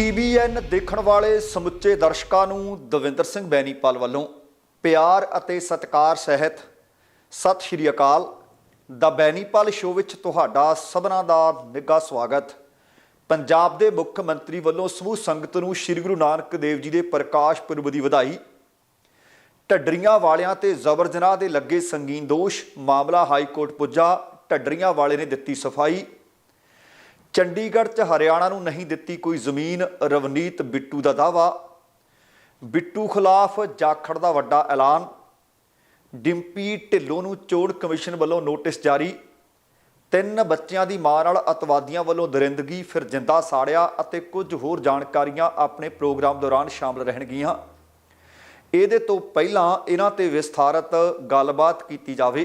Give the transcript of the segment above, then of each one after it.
TVN ਦੇਖਣ ਵਾਲੇ ਸਮੁੱਚੇ ਦਰਸ਼ਕਾਂ ਨੂੰ ਦਵਿੰਦਰ ਸਿੰਘ ਬੈਨੀਪਾਲ ਵੱਲੋਂ ਪਿਆਰ ਅਤੇ ਸਤਿਕਾਰ ਸਹਿਤ ਸਤਿ ਸ਼੍ਰੀ ਅਕਾਲ। ਦਾ ਬੈਨੀਪਾਲ ਸ਼ੋਅ ਵਿੱਚ ਤੁਹਾਡਾ ਸਭਨਾਂ ਦਾ ਨਿੱਘਾ ਸਵਾਗਤ। ਪੰਜਾਬ ਦੇ ਮੁੱਖ ਮੰਤਰੀ ਵੱਲੋਂ ਸਮੂਹ ਸੰਗਤ ਨੂੰ ਸ੍ਰੀ ਗੁਰੂ ਨਾਨਕ ਦੇਵ ਜੀ ਦੇ ਪ੍ਰਕਾਸ਼ ਪੁਰਬ ਦੀ ਵਧਾਈ। ਢੱਡਰੀਆਂ ਵਾਲਿਆਂ ਤੇ ਜ਼ਬਰ ਜਨਾਹ ਦੇ ਲੱਗੇ ਸੰਗੀਨ ਦੋਸ਼, ਮਾਮਲਾ ਹਾਈ ਕੋਰਟ ਪੁੱਜਾ। ਢੱਡਰੀਆਂ ਵਾਲੇ ਨੇ ਦਿੱਤੀ ਸਫ਼ਾਈ। ਚੰਡੀਗੜ੍ਹ 'ਚ ਹਰਿਆਣਾ ਨੂੰ ਨਹੀਂ ਦਿੱਤੀ ਕੋਈ ਜ਼ਮੀਨ, ਰਵਨੀਤ ਬਿੱਟੂ ਦਾ ਦਾਵਾ ਬਿੱਟੂ ਖਿਲਾਫ ਜਾਖੜ ਦਾ ਵੱਡਾ ਐਲਾਨ। ਡਿੰਪੀ ਢਿੱਲੋਂ ਨੂੰ ਚੋਣ ਕਮਿਸ਼ਨ ਵੱਲੋਂ ਨੋਟਿਸ ਜਾਰੀ। ਤਿੰਨ ਬੱਚਿਆਂ ਦੀ ਮਾਂ ਨਾਲ ਅਤਵਾਦੀਆਂ ਵੱਲੋਂ ਦਰਿੰਦਗੀ, ਫਿਰ ਜਿੰਦਾ ਸਾੜਿਆ ਅਤੇ ਕੁਝ ਹੋਰ ਜਾਣਕਾਰੀਆਂ ਆਪਣੇ ਪ੍ਰੋਗਰਾਮ ਦੌਰਾਨ ਸ਼ਾਮਲ ਰਹਿਣਗੀਆਂ। ਇਹਦੇ ਤੋਂ ਪਹਿਲਾਂ ਇਹਨਾਂ ਤੇ ਵਿਸਥਾਰਤ ਗੱਲਬਾਤ ਕੀਤੀ ਜਾਵੇ।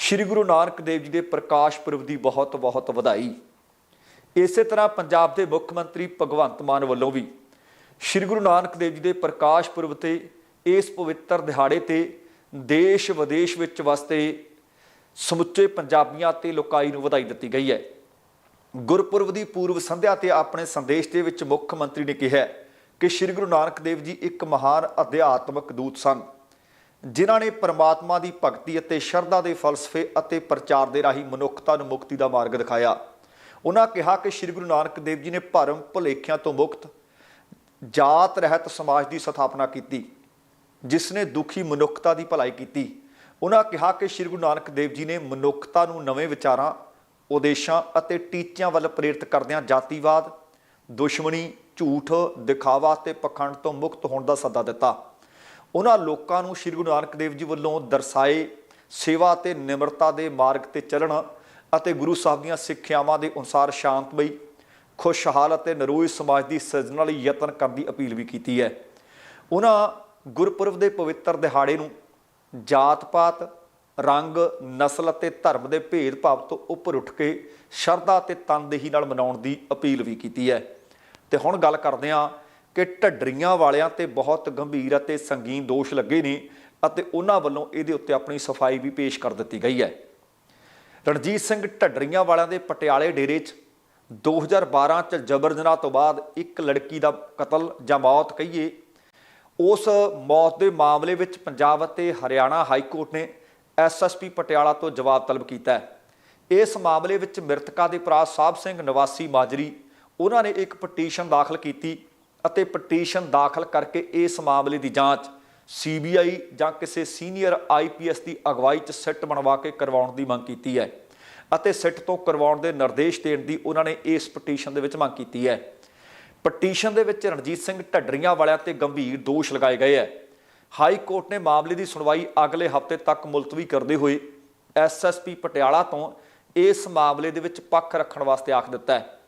ਸ਼੍ਰੀ ਗੁਰੂ ਨਾਨਕ ਦੇਵ ਜੀ ਦੇ ਪ੍ਰਕਾਸ਼ ਪੁਰਬ ਦੀ ਬਹੁਤ ਬਹੁਤ ਵਧਾਈ। ਇਸੇ ਤਰ੍ਹਾਂ ਪੰਜਾਬ ਦੇ ਮੁੱਖ ਮੰਤਰੀ ਭਗਵੰਤ ਮਾਨ ਵੱਲੋਂ ਵੀ ਸ਼੍ਰੀ ਗੁਰੂ ਨਾਨਕ ਦੇਵ ਜੀ ਦੇ ਪ੍ਰਕਾਸ਼ ਪੁਰਬ ਤੇ ਇਸ ਪਵਿੱਤਰ ਦਿਹਾੜੇ ਤੇ ਦੇਸ਼ ਵਿਦੇਸ਼ ਵਿੱਚ ਵਸਦੇ ਸਮੁੱਚੇ ਪੰਜਾਬੀਆਂ ਤੇ ਲੋਕਾਈ ਨੂੰ ਵਧਾਈ ਦਿੱਤੀ ਗਈ ਹੈ। ਗੁਰਪੁਰਬ ਦੀ ਪੂਰਵ ਸੰਧਿਆ ਤੇ ਆਪਣੇ ਸੰਦੇਸ਼ ਦੇ ਵਿੱਚ ਮੁੱਖ ਮੰਤਰੀ ਨੇ ਕਿਹਾ ਕਿ ਸ਼੍ਰੀ ਗੁਰੂ ਨਾਨਕ ਦੇਵ ਜੀ ਇੱਕ ਮਹਾਨ ਅਧਿਆਤਮਕ ਦੂਤ ਸਨ। ਜਿਨ੍ਹਾਂ ਨੇ ਪਰਮਾਤਮਾ ਦੀ ਭਗਤੀ ਅਤੇ ਸ਼ਰਧਾ ਦੇ ਫਲਸਫੇ ਅਤੇ ਪ੍ਰਚਾਰ ਦੇ ਰਾਹੀਂ ਮਨੁੱਖਤਾ ਨੂੰ ਮੁਕਤੀ ਦਾ ਮਾਰਗ ਦਿਖਾਇਆ। ਉਹਨਾਂ ਕਿਹਾ ਕਿ ਸ੍ਰੀ ਗੁਰੂ ਨਾਨਕ ਦੇਵ ਜੀ ਨੇ ਭਰਮ ਭੁਲੇਖਿਆਂ ਤੋਂ ਮੁਕਤ ਜਾਤ ਰਹਿਤ ਸਮਾਜ ਦੀ ਸਥਾਪਨਾ ਕੀਤੀ, ਜਿਸ ਨੇ ਦੁਖੀ ਮਨੁੱਖਤਾ ਦੀ ਭਲਾਈ ਕੀਤੀ। ਉਹਨਾਂ ਕਿਹਾ ਕਿ ਸ੍ਰੀ ਗੁਰੂ ਨਾਨਕ ਦੇਵ ਜੀ ਨੇ ਮਨੁੱਖਤਾ ਨੂੰ ਨਵੇਂ ਵਿਚਾਰਾਂ, ਉਦੇਸ਼ਾਂ ਅਤੇ ਟੀਚਿਆਂ ਵੱਲ ਪ੍ਰੇਰਿਤ ਕਰਦਿਆਂ ਜਾਤੀਵਾਦ, ਦੁਸ਼ਮਣੀ, ਝੂਠ, ਦਿਖਾਵਾ ਤੇ ਪਖੰਡ ਤੋਂ ਮੁਕਤ ਹੋਣ ਦਾ ਸੱਦਾ ਦਿੱਤਾ। ਉਹਨਾਂ ਲੋਕਾਂ ਨੂੰ ਸ੍ਰੀ ਗੁਰੂ ਨਾਨਕ ਦੇਵ ਜੀ ਵੱਲੋਂ ਦਰਸਾਏ ਸੇਵਾ ਤੇ ਨਿਮਰਤਾ ਦੇ ਮਾਰਗ ਤੇ ਚੱਲਣ ਅਤੇ ਗੁਰੂ ਸਾਹਿਬ ਦੀਆਂ ਸਿੱਖਿਆਵਾਂ ਦੇ ਅਨੁਸਾਰ ਸ਼ਾਂਤਮਈ, ਖੁਸ਼ਹਾਲ ਅਤੇ ਨਰੋਈ ਸਮਾਜ ਦੀ ਸਿਰਜਣਾ ਲਈ ਯਤਨ ਕਰਨ ਦੀ ਅਪੀਲ ਵੀ ਕੀਤੀ ਹੈ। ਉਹਨਾਂ ਗੁਰਪੁਰਬ ਦੇ ਪਵਿੱਤਰ ਦਿਹਾੜੇ ਨੂੰ ਜਾਤ-ਪਾਤ, ਰੰਗ, ਨਸਲ ਅਤੇ ਧਰਮ ਦੇ ਭੇਦਭਾਵ ਤੋਂ ਉੱਪਰ ਉੱਠ ਕੇ ਸ਼ਰਧਾ ਤੇ ਤਨਦੇਹੀ ਨਾਲ ਮਨਾਉਣ ਦੀ ਅਪੀਲ ਵੀ ਕੀਤੀ ਹੈ। ਤੇ ਹੁਣ ਗੱਲ ਕਰਦੇ ਹਾਂ ਕਿ ਢੱਡਰੀਆਂ ਵਾਲਿਆਂ ਤੇ ਬਹੁਤ ਗੰਭੀਰ ਅਤੇ ਸੰਗੀਨ ਦੋਸ਼ ਲੱਗੇ ਨੇ ਅਤੇ ਉਹਨਾਂ ਵੱਲੋਂ ਇਹਦੇ ਉੱਤੇ ਆਪਣੀ ਸਫ਼ਾਈ ਵੀ ਪੇਸ਼ ਕਰ ਦਿੱਤੀ ਗਈ ਹੈ। ਰਣਜੀਤ ਸਿੰਘ ਢੱਡਰੀਆਂ ਵਾਲਿਆਂ ਦੇ ਪਟਿਆਲੇ ਡੇਰੇ 'ਚ 2012 ਚ ਜਬਰ ਜਨਾਹ ਤੋਂ ਬਾਅਦ ਇੱਕ ਲੜਕੀ ਦਾ ਕਤਲ ਜਾਂ ਮੌਤ ਕਹੀਏ, ਉਸ ਮੌਤ ਦੇ ਮਾਮਲੇ ਵਿੱਚ ਪੰਜਾਬ ਅਤੇ ਹਰਿਆਣਾ ਹਾਈ ਕੋਰਟ ਨੇ ਐਸਐਸਪੀ ਪਟਿਆਲਾ ਤੋਂ ਜਵਾਬ ਤਲਬ ਕੀਤਾ ਹੈ। ਇਸ ਮਾਮਲੇ ਵਿੱਚ ਮ੍ਰਿਤਕਾ ਦੇ ਭਰਾ ਸਾਹਿਬ ਸਿੰਘ ਨਿਵਾਸੀ ਮਾਜਰੀ, ਉਹਨਾਂ ਨੇ ਇੱਕ ਪਟੀਸ਼ਨ ਦਾਖਲ ਕੀਤੀ ਅਤੇ ਪਟੀਸ਼ਨ ਦਾਖਲ ਕਰਕੇ ਇਸ ਮਾਮਲੇ ਦੀ ਜਾਂਚ ਸੀਬੀਆਈ ਜਾਂ ਕਿਸੇ ਸੀਨੀਅਰ ਆਈਪੀਐਸ ਦੀ ਅਗਵਾਈ 'ਚ ਸਿੱਟ ਬਣਵਾ ਕੇ ਕਰਵਾਉਣ ਦੀ ਮੰਗ ਕੀਤੀ ਹੈ ਅਤੇ ਸਿੱਟ ਤੋਂ ਕਰਵਾਉਣ ਦੇ ਨਿਰਦੇਸ਼ ਦੇਣ ਦੀ ਉਹਨਾਂ ਨੇ ਇਸ ਪਟੀਸ਼ਨ ਦੇ ਵਿੱਚ ਮੰਗ ਕੀਤੀ ਹੈ। ਪਟੀਸ਼ਨ ਦੇ ਵਿੱਚ ਰਣਜੀਤ ਸਿੰਘ ਢੱਡਰੀਆਂ ਵਾਲਿਆਂ ਤੇ ਗੰਭੀਰ ਦੋਸ਼ ਲਗਾਏ ਗਏ ਹੈ। ਹਾਈ ਕੋਰਟ ਨੇ ਮਾਮਲੇ ਦੀ ਸੁਣਵਾਈ ਅਗਲੇ ਹਫ਼ਤੇ ਤੱਕ ਮੁਲਤਵੀ ਕਰਦੇ ਹੋਏ ਐਸਐਸਪੀ ਪਟਿਆਲਾ ਤੋਂ ਇਸ ਮਾਮਲੇ ਦੇ ਵਿੱਚ ਪੱਖ ਰੱਖਣ ਵਾਸਤੇ ਆਖ ਦਿੱਤਾ ਹੈ।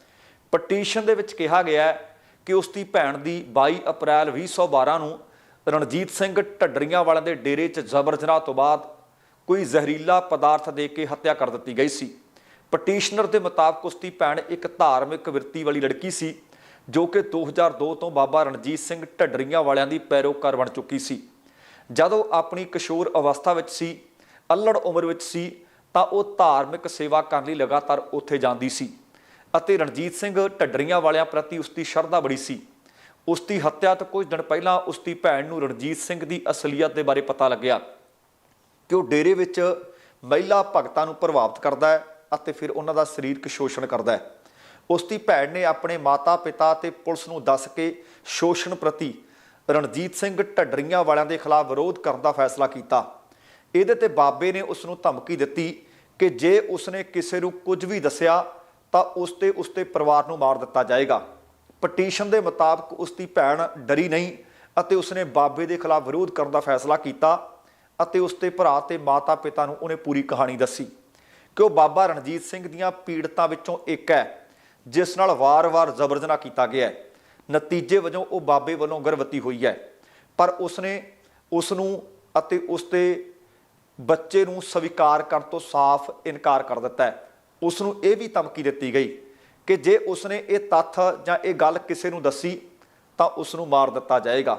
ਪਟੀਸ਼ਨ ਦੇ ਵਿੱਚ ਕਿਹਾ ਗਿਆ ਹੈ ਕਿ ਉਸ ਦੀ ਭੈਣ ਦੀ 22 ਅਪ੍ਰੈਲ 2012 ਨੂੰ ਰਣਜੀਤ ਸਿੰਘ ਢੱਡਰੀਆਂ ਵਾਲਿਆਂ ਦੇ ਡੇਰੇ 'ਚ ਜ਼ਬਰ ਜਨਾਹ ਤੋਂ ਬਾਅਦ ਕੋਈ ਜ਼ਹਿਰੀਲਾ ਪਦਾਰਥ ਦੇ ਕੇ ਹੱਤਿਆ ਕਰ ਦਿੱਤੀ ਗਈ ਸੀ। ਪਟੀਸ਼ਨਰ ਦੇ ਮੁਤਾਬਕ ਉਸ ਦੀ ਭੈਣ ਇੱਕ ਧਾਰਮਿਕ ਵਿਰਤੀ ਵਾਲੀ ਲੜਕੀ ਸੀ, ਜੋ ਕਿ 2002 ਤੋਂ ਬਾਬਾ ਰਣਜੀਤ ਸਿੰਘ ਢੱਡਰੀਆਂ ਵਾਲਿਆਂ ਦੀ ਪੈਰੋਕਾਰ ਬਣ ਚੁੱਕੀ ਸੀ। ਜਦੋਂ ਆਪਣੀ ਕਿਸ਼ੋਰ ਅਵਸਥਾ ਵਿੱਚ ਸੀ, ਅਲੜ ਉਮਰ ਵਿੱਚ ਸੀ, ਤਾਂ ਉਹ ਧਾਰਮਿਕ ਸੇਵਾ ਕਰਨ ਲਈ ਲਗਾਤਾਰ ਉੱਥੇ ਜਾਂਦੀ ਸੀ। ਅਤੇ ਰਣਜੀਤ ਸਿੰਘ ਢੱਡਰੀਆਂ ਵਾਲਿਆਂ ਪ੍ਰਤੀ ਉਸ ਦੀ ਸ਼ਰਧਾ ਬੜੀ ਸੀ। ਉਸ ਦੀ ਹੱਤਿਆ ਤੋਂ ਕੁਝ ਦਿਨ ਪਹਿਲਾਂ ਉਸ ਦੀ ਭੈਣ ਨੂੰ ਰਣਜੀਤ ਸਿੰਘ ਦੀ ਅਸਲੀਅਤ ਦੇ ਬਾਰੇ ਪਤਾ ਲੱਗਿਆ। ਕਿ ਉਹ ਡੇਰੇ ਵਿੱਚ ਮਹਿਲਾ ਭਗਤਾਂ ਨੂੰ ਪ੍ਰਭਾਵਿਤ ਕਰਦਾ ਹੈ ਅਤੇ ਫਿਰ ਉਹਨਾਂ ਦਾ ਸਰੀਰਕ ਸ਼ੋਸ਼ਣ ਕਰਦਾ ਹੈ। ਉਸ ਦੀ ਭੈਣ ਨੇ ਆਪਣੇ ਮਾਤਾ-ਪਿਤਾ ਤੇ ਪੁਲਿਸ ਨੂੰ ਦੱਸ ਕੇ ਸ਼ੋਸ਼ਣ ਪ੍ਰਤੀ ਰਣਜੀਤ ਸਿੰਘ ਢੱਡਰੀਆਂ ਵਾਲਿਆਂ ਦੇ ਖਿਲਾਫ ਵਿਰੋਧ ਕਰਨ ਦਾ ਫੈਸਲਾ ਕੀਤਾ। ਇਹਦੇ ਤੇ ਬਾਬੇ ਨੇ ਉਸ ਨੂੰ ਧਮਕੀ ਦਿੱਤੀ ਕਿ ਜੇ ਉਸਨੇ ਕਿਸੇ ਨੂੰ ਕੁਝ ਵੀ ਦੱਸਿਆ ਤਾਂ ਉਸ ਤੇ, ਉਸ ਦੇ ਪਰਿਵਾਰ ਨੂੰ ਮਾਰ ਦਿੱਤਾ ਜਾਏਗਾ। ਪਟੀਸ਼ਨ ਦੇ ਮੁਤਾਬਕ ਉਸ ਦੀ ਭੈਣ ਡਰੀ ਨਹੀਂ ਅਤੇ ਉਸਨੇ ਬਾਬੇ ਦੇ ਖਿਲਾਫ ਵਿਰੋਧ ਕਰਨ ਦਾ ਫੈਸਲਾ ਕੀਤਾ ਅਤੇ ਉਸ ਦੇ ਭਰਾ ਤੇ ਮਾਤਾ ਪਿਤਾ ਨੂੰ ਉਹਨੇ ਪੂਰੀ ਕਹਾਣੀ ਦੱਸੀ। ਕਿ ਉਹ ਬਾਬਾ ਰਣਜੀਤ ਸਿੰਘ ਦੀਆਂ ਪੀੜਤਾਂ ਵਿੱਚੋਂ ਇੱਕ ਹੈ, ਜਿਸ ਨਾਲ ਵਾਰ-ਵਾਰ ਜ਼ਬਰਦਨਾ ਕੀਤਾ ਗਿਆ ਹੈ। ਨਤੀਜੇ ਵਜੋਂ ਉਹ ਬਾਬੇ ਵੱਲੋਂ ਗਰਭਵਤੀ ਹੋਈ ਹੈ। ਪਰ ਉਸਨੇ ਉਸ ਨੂੰ ਅਤੇ ਉਸ ਦੇ ਬੱਚੇ ਨੂੰ ਸਵੀਕਾਰ ਕਰਨ ਤੋਂ ਸਾਫ਼ ਇਨਕਾਰ ਕਰ ਦਿੱਤਾ ਹੈ। ਉਸ ਨੂੰ ਇਹ ਵੀ ਧਮਕੀ ਦਿੱਤੀ ਗਈ ਕਿ ਜੇ ਉਸਨੇ ਇਹ ਤੱਥ ਜਾਂ ਇਹ ਗੱਲ ਕਿਸੇ ਨੂੰ ਦੱਸੀ, ਤਾਂ ਉਸ ਨੂੰ ਮਾਰ ਦਿੱਤਾ ਜਾਏਗਾ।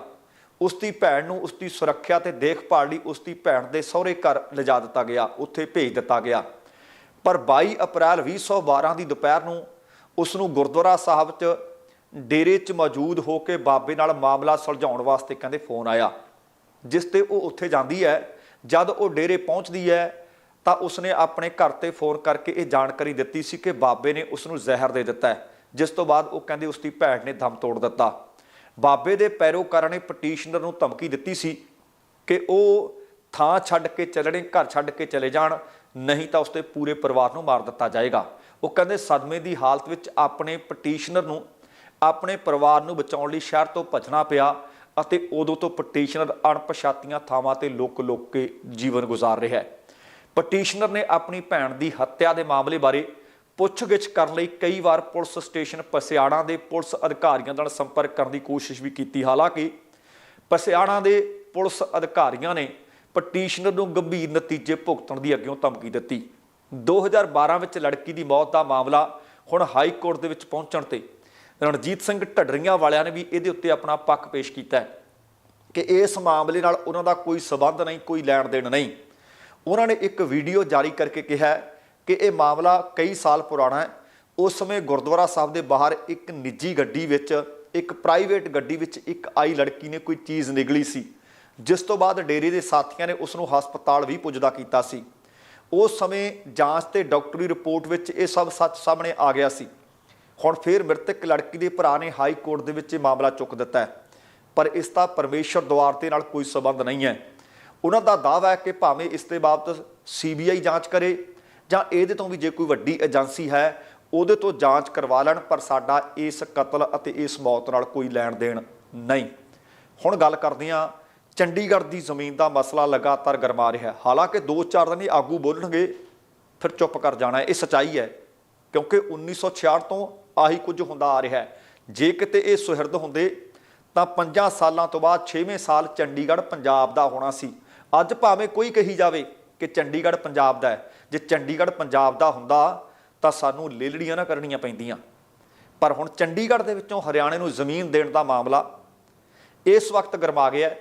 ਉਸ ਦੀ ਭੈਣ ਨੂੰ ਉਸ ਦੀ ਸੁਰੱਖਿਆ ਤੇ ਦੇਖਭਾਲ ਲਈ ਉਸ ਦੀ ਭੈਣ ਦੇ ਸਹੁਰੇ ਘਰ ਲਿਜਾ ਦਿੱਤਾ ਗਿਆ, ਉੱਥੇ ਭੇਜ ਦਿੱਤਾ ਗਿਆ। ਪਰ 22 ਅਪ੍ਰੈਲ 2012 ਦੀ ਦੁਪਹਿਰ ਨੂੰ ਉਸ ਨੂੰ ਗੁਰਦੁਆਰਾ ਸਾਹਿਬ 'ਚ ਡੇਰੇ 'ਚ ਮੌਜੂਦ ਹੋ ਕੇ ਬਾਬੇ ਨਾਲ ਮਾਮਲਾ ਸੁਲਝਾਉਣ ਵਾਸਤੇ ਕਹਿੰਦੇ ਫੋਨ ਆਇਆ, ਜਿਸ ਤੇ ਉਹ ਉੱਥੇ ਜਾਂਦੀ ਹੈ। ਜਦ ਉਹ ਡੇਰੇ ਪਹੁੰਚਦੀ ਹੈ ਤਾਂ ਉਸਨੇ ਆਪਣੇ ਘਰ ਤੇ ਫੋਨ ਕਰਕੇ ਇਹ ਜਾਣਕਾਰੀ ਦਿੱਤੀ ਸੀ ਕਿ ਬਾਬੇ ਨੇ ਉਸ ਨੂੰ ਜ਼ਹਿਰ ਦੇ ਦਿੱਤਾ ਹੈ, ਜਿਸ ਤੋਂ ਬਾਅਦ ਉਹ ਕਹਿੰਦੇ ਉਸ ਦੀ ਭੈਣ ਨੇ ਦਮ ਤੋੜ ਦਿੱਤਾ। ਬਾਬੇ ਦੇ ਪੈਰੋਕਾਰਾਂ ਨੇ ਪਟੀਸ਼ਨਰ ਨੂੰ ਧਮਕੀ ਦਿੱਤੀ ਸੀ ਕਿ ਉਹ ਥਾਂ ਛੱਡ ਕੇ ਚੱਲਣੇ, ਘਰ ਛੱਡ ਕੇ ਚਲੇ ਜਾਣ, ਨਹੀਂ ਤਾਂ ਉਸਦੇ ਪੂਰੇ ਪਰਿਵਾਰ ਨੂੰ ਮਾਰ ਦਿੱਤਾ ਜਾਏਗਾ। ਉਹ ਕਹਿੰਦੇ ਸਦਮੇ ਦੀ ਹਾਲਤ ਵਿੱਚ ਆਪਣੇ ਪਟੀਸ਼ਨਰ ਨੂੰ, ਆਪਣੇ ਪਰਿਵਾਰ ਨੂੰ ਬਚਾਉਣ ਲਈ ਸ਼ਹਿਰ ਤੋਂ ਭੱਜਣਾ ਪਿਆ ਅਤੇ ਉਦੋਂ ਤੋਂ ਪਟੀਸ਼ਨਰ ਅਣਪਛਾਤੀਆਂ ਥਾਵਾਂ ਤੇ ਲੁੱਕ ਲੁੱਕ ਕੇ ਜੀਵਨ ਗੁਜ਼ਾਰ ਰਿਹਾ ਹੈ। ਪਟੀਸ਼ਨਰ ਨੇ ਆਪਣੀ ਭੈਣ ਦੀ ਹੱਤਿਆ ਦੇ ਮਾਮਲੇ ਬਾਰੇ ਪੁੱਛਗਿੱਛ ਕਰਨ ਲਈ ਕਈ ਵਾਰ ਪੁਲਿਸ ਸਟੇਸ਼ਨ ਪਸਿਆਣਾ ਦੇ ਪੁਲਿਸ ਅਧਿਕਾਰੀਆਂ ਨਾਲ ਸੰਪਰਕ ਕਰਨ ਦੀ ਕੋਸ਼ਿਸ਼ ਵੀ ਕੀਤੀ। ਹਾਲਾਂਕਿ ਪਸਿਆਣਾ ਦੇ ਪੁਲਿਸ ਅਧਿਕਾਰੀਆਂ ਨੇ ਪਟੀਸ਼ਨਰ ਨੂੰ ਗੰਭੀਰ ਨਤੀਜੇ ਭੁਗਤਣ ਦੀ ਅੱਗਿਓਂ ਧਮਕੀ ਦਿੱਤੀ। 2012 ਵਿੱਚ ਲੜਕੀ ਦੀ ਮੌਤ ਦਾ ਮਾਮਲਾ ਹੁਣ ਹਾਈ ਕੋਰਟ ਦੇ ਵਿੱਚ ਪਹੁੰਚਣ ਤੇ ਰਣਜੀਤ ਸਿੰਘ ਢੱਡਰੀਆਂ ਵਾਲਿਆਂ ਨੇ ਵੀ ਇਹਦੇ ਉੱਤੇ ਆਪਣਾ ਪੱਖ ਪੇਸ਼ ਕੀਤਾ ਹੈ ਕਿ ਇਸ ਮਾਮਲੇ ਨਾਲ ਉਹਨਾਂ ਦਾ ਕੋਈ ਸਬੰਧ ਨਹੀਂ, ਕੋਈ ਲੈਣ ਦੇਣ ਨਹੀਂ। ਉਹਨਾਂ ਨੇ ਇੱਕ ਵੀਡੀਓ ਜਾਰੀ ਕਰਕੇ ਕਿਹਾ ਕਿ ਇਹ ਮਾਮਲਾ ਕਈ ਸਾਲ ਪੁਰਾਣਾ ਹੈ। ਉਸ ਸਮੇਂ ਗੁਰਦੁਆਰਾ ਸਾਹਿਬ ਦੇ ਬਾਹਰ ਇੱਕ ਨਿੱਜੀ ਗੱਡੀ ਵਿੱਚ, ਇੱਕ ਪ੍ਰਾਈਵੇਟ ਗੱਡੀ ਵਿੱਚ ਇੱਕ ਆਈ ਲੜਕੀ ਨੇ ਕੋਈ ਚੀਜ਼ ਨਿਗਲੀ ਸੀ। ਜਿਸ ਤੋਂ ਬਾਅਦ ਡੇਰੇ ਦੇ ਸਾਥੀਆਂ ਨੇ ਉਸ ਨੂੰ ਹਸਪਤਾਲ ਵੀ ਪੁੱਜਦਾ ਕੀਤਾ ਸੀ। ਉਸ ਸਮੇਂ ਜਾਂਚ ਤੇ ਡਾਕਟਰੀ ਰਿਪੋਰਟ ਵਿੱਚ ਇਹ ਸਭ ਸੱਚ ਸਾਹਮਣੇ ਆ ਗਿਆ ਸੀ। ਹੁਣ ਫਿਰ ਮ੍ਰਿਤਕ ਲੜਕੀ ਦੇ ਭਰਾ ਨੇ ਹਾਈ ਕੋਰਟ ਦੇ ਵਿੱਚ ਇਹ ਮਾਮਲਾ ਚੁੱਕ ਦਿੱਤਾ ਪਰ ਇਸ ਦਾ ਪਰਮੇਸ਼ਰ ਦੁਆਰ ਦੇ ਨਾਲ ਕੋਈ ਸਬੰਧ ਨਹੀਂ ਹੈ। ਉਹਨਾਂ ਦਾ ਦਾਅਵਾ ਹੈ ਕਿ ਭਾਵੇਂ ਇਸ ਦੇ ਬਾਬਤ ਸੀਬੀਆਈ ਜਾਂਚ ਕਰੇ ਜਾਂ ਇਹਦੇ ਤੋਂ ਵੀ ਜੇ ਕੋਈ ਵੱਡੀ ਏਜੰਸੀ ਹੈ, ਉਹਦੇ ਤੋਂ ਜਾਂਚ ਕਰਵਾ ਲੈਣ, ਪਰ ਸਾਡਾ ਇਸ ਕਤਲ ਅਤੇ ਇਸ ਮੌਤ ਨਾਲ ਕੋਈ ਲੈਣ ਦੇਣ ਨਹੀਂ। ਹੁਣ ਗੱਲ ਕਰਦੇ ਹਾਂ ਚੰਡੀਗੜ੍ਹ ਦੀ ਜ਼ਮੀਨ ਦਾ ਮਸਲਾ ਲਗਾਤਾਰ ਗਰਮਾ ਰਿਹਾ ਹੈ। ਹਾਲਾਂਕਿ 2-4 ਦਿਨ ਹੀ ਆਗੂ ਬੋਲਣਗੇ, ਫਿਰ ਚੁੱਪ ਕਰ ਜਾਣਾ ਇਹ ਸਚਾਈ ਹੈ, ਕਿਉਂਕਿ 1966 ਤੋਂ ਆਹੀ ਕੁਝ ਹੁੰਦਾ ਆ ਰਿਹਾ ਹੈ। ਜੇ ਕਿਤੇ ਇਹ ਸੁਹਿਰਦ ਹੁੰਦੇ, ਤਾਂ 5 ਸਾਲਾਂ ਤੋਂ ਬਾਅਦ 6ਵੇਂ ਸਾਲ ਚੰਡੀਗੜ੍ਹ ਪੰਜਾਬ ਦਾ ਹੋਣਾ ਸੀ। ਅੱਜ ਭਾਵੇਂ ਕੋਈ ਕਹੀ ਜਾਵੇ ਕਿ ਚੰਡੀਗੜ੍ਹ ਪੰਜਾਬ ਦਾ ਹੈ, ਜੇ ਚੰਡੀਗੜ੍ਹ ਪੰਜਾਬ ਦਾ ਹੁੰਦਾ ਤਾਂ ਸਾਨੂੰ ਲੇਲੜੀਆਂ ਨਾ ਕਰਨੀਆਂ ਪੈਂਦੀਆਂ। ਪਰ ਹੁਣ ਚੰਡੀਗੜ੍ਹ ਦੇ ਵਿੱਚੋਂ ਹਰਿਆਣੇ ਨੂੰ ਜ਼ਮੀਨ ਦੇਣ ਦਾ ਮਾਮਲਾ ਇਸ ਵਕਤ ਗਰਮਾ ਗਿਆ ਹੈ।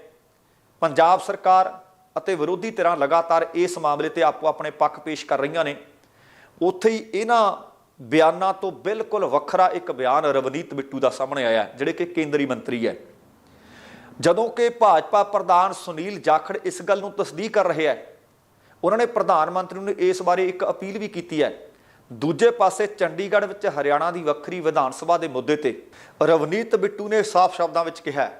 ਪੰਜਾਬ ਸਰਕਾਰ ਅਤੇ ਵਿਰੋਧੀ ਧਿਰਾਂ ਲਗਾਤਾਰ ਇਸ ਮਾਮਲੇ ਤੇ ਆਪੋ ਆਪਣੇ ਪੱਖ ਪੇਸ਼ ਕਰ ਰਹੀਆਂ ਨੇ। ਉੱਥੇ ਹੀ ਇਹਨਾਂ ਬਿਆਨਾਂ ਤੋਂ ਬਿਲਕੁਲ ਵੱਖਰਾ ਇੱਕ ਬਿਆਨ ਰਵਨੀਤ ਬਿੱਟੂ ਦਾ ਸਾਹਮਣੇ ਆਇਆ, ਜਿਹੜੇ ਕਿ ਕੇਂਦਰੀ ਮੰਤਰੀ ਹੈ। ਜਦੋਂ ਕਿ ਭਾਜਪਾ ਪ੍ਰਧਾਨ ਸੁਨੀਲ ਜਾਖੜ ਇਸ ਗੱਲ ਨੂੰ ਤਸਦੀਕ ਕਰ ਰਿਹਾ ਹੈ, ਉਹਨਾਂ ਨੇ ਪ੍ਰਧਾਨ ਮੰਤਰੀ ਨੂੰ ਇਸ ਬਾਰੇ ਇੱਕ ਅਪੀਲ ਵੀ ਕੀਤੀ ਹੈ। ਦੂਜੇ ਪਾਸੇ ਚੰਡੀਗੜ੍ਹ ਵਿੱਚ ਹਰਿਆਣਾ ਦੀ ਵੱਖਰੀ ਵਿਧਾਨ ਸਭਾ ਦੇ ਮੁੱਦੇ ਤੇ ਰਵਨੀਤ ਬਿੱਟੂ ਨੇ ਸਾਫ਼ ਸ਼ਬਦਾਂ ਵਿੱਚ ਕਿਹਾ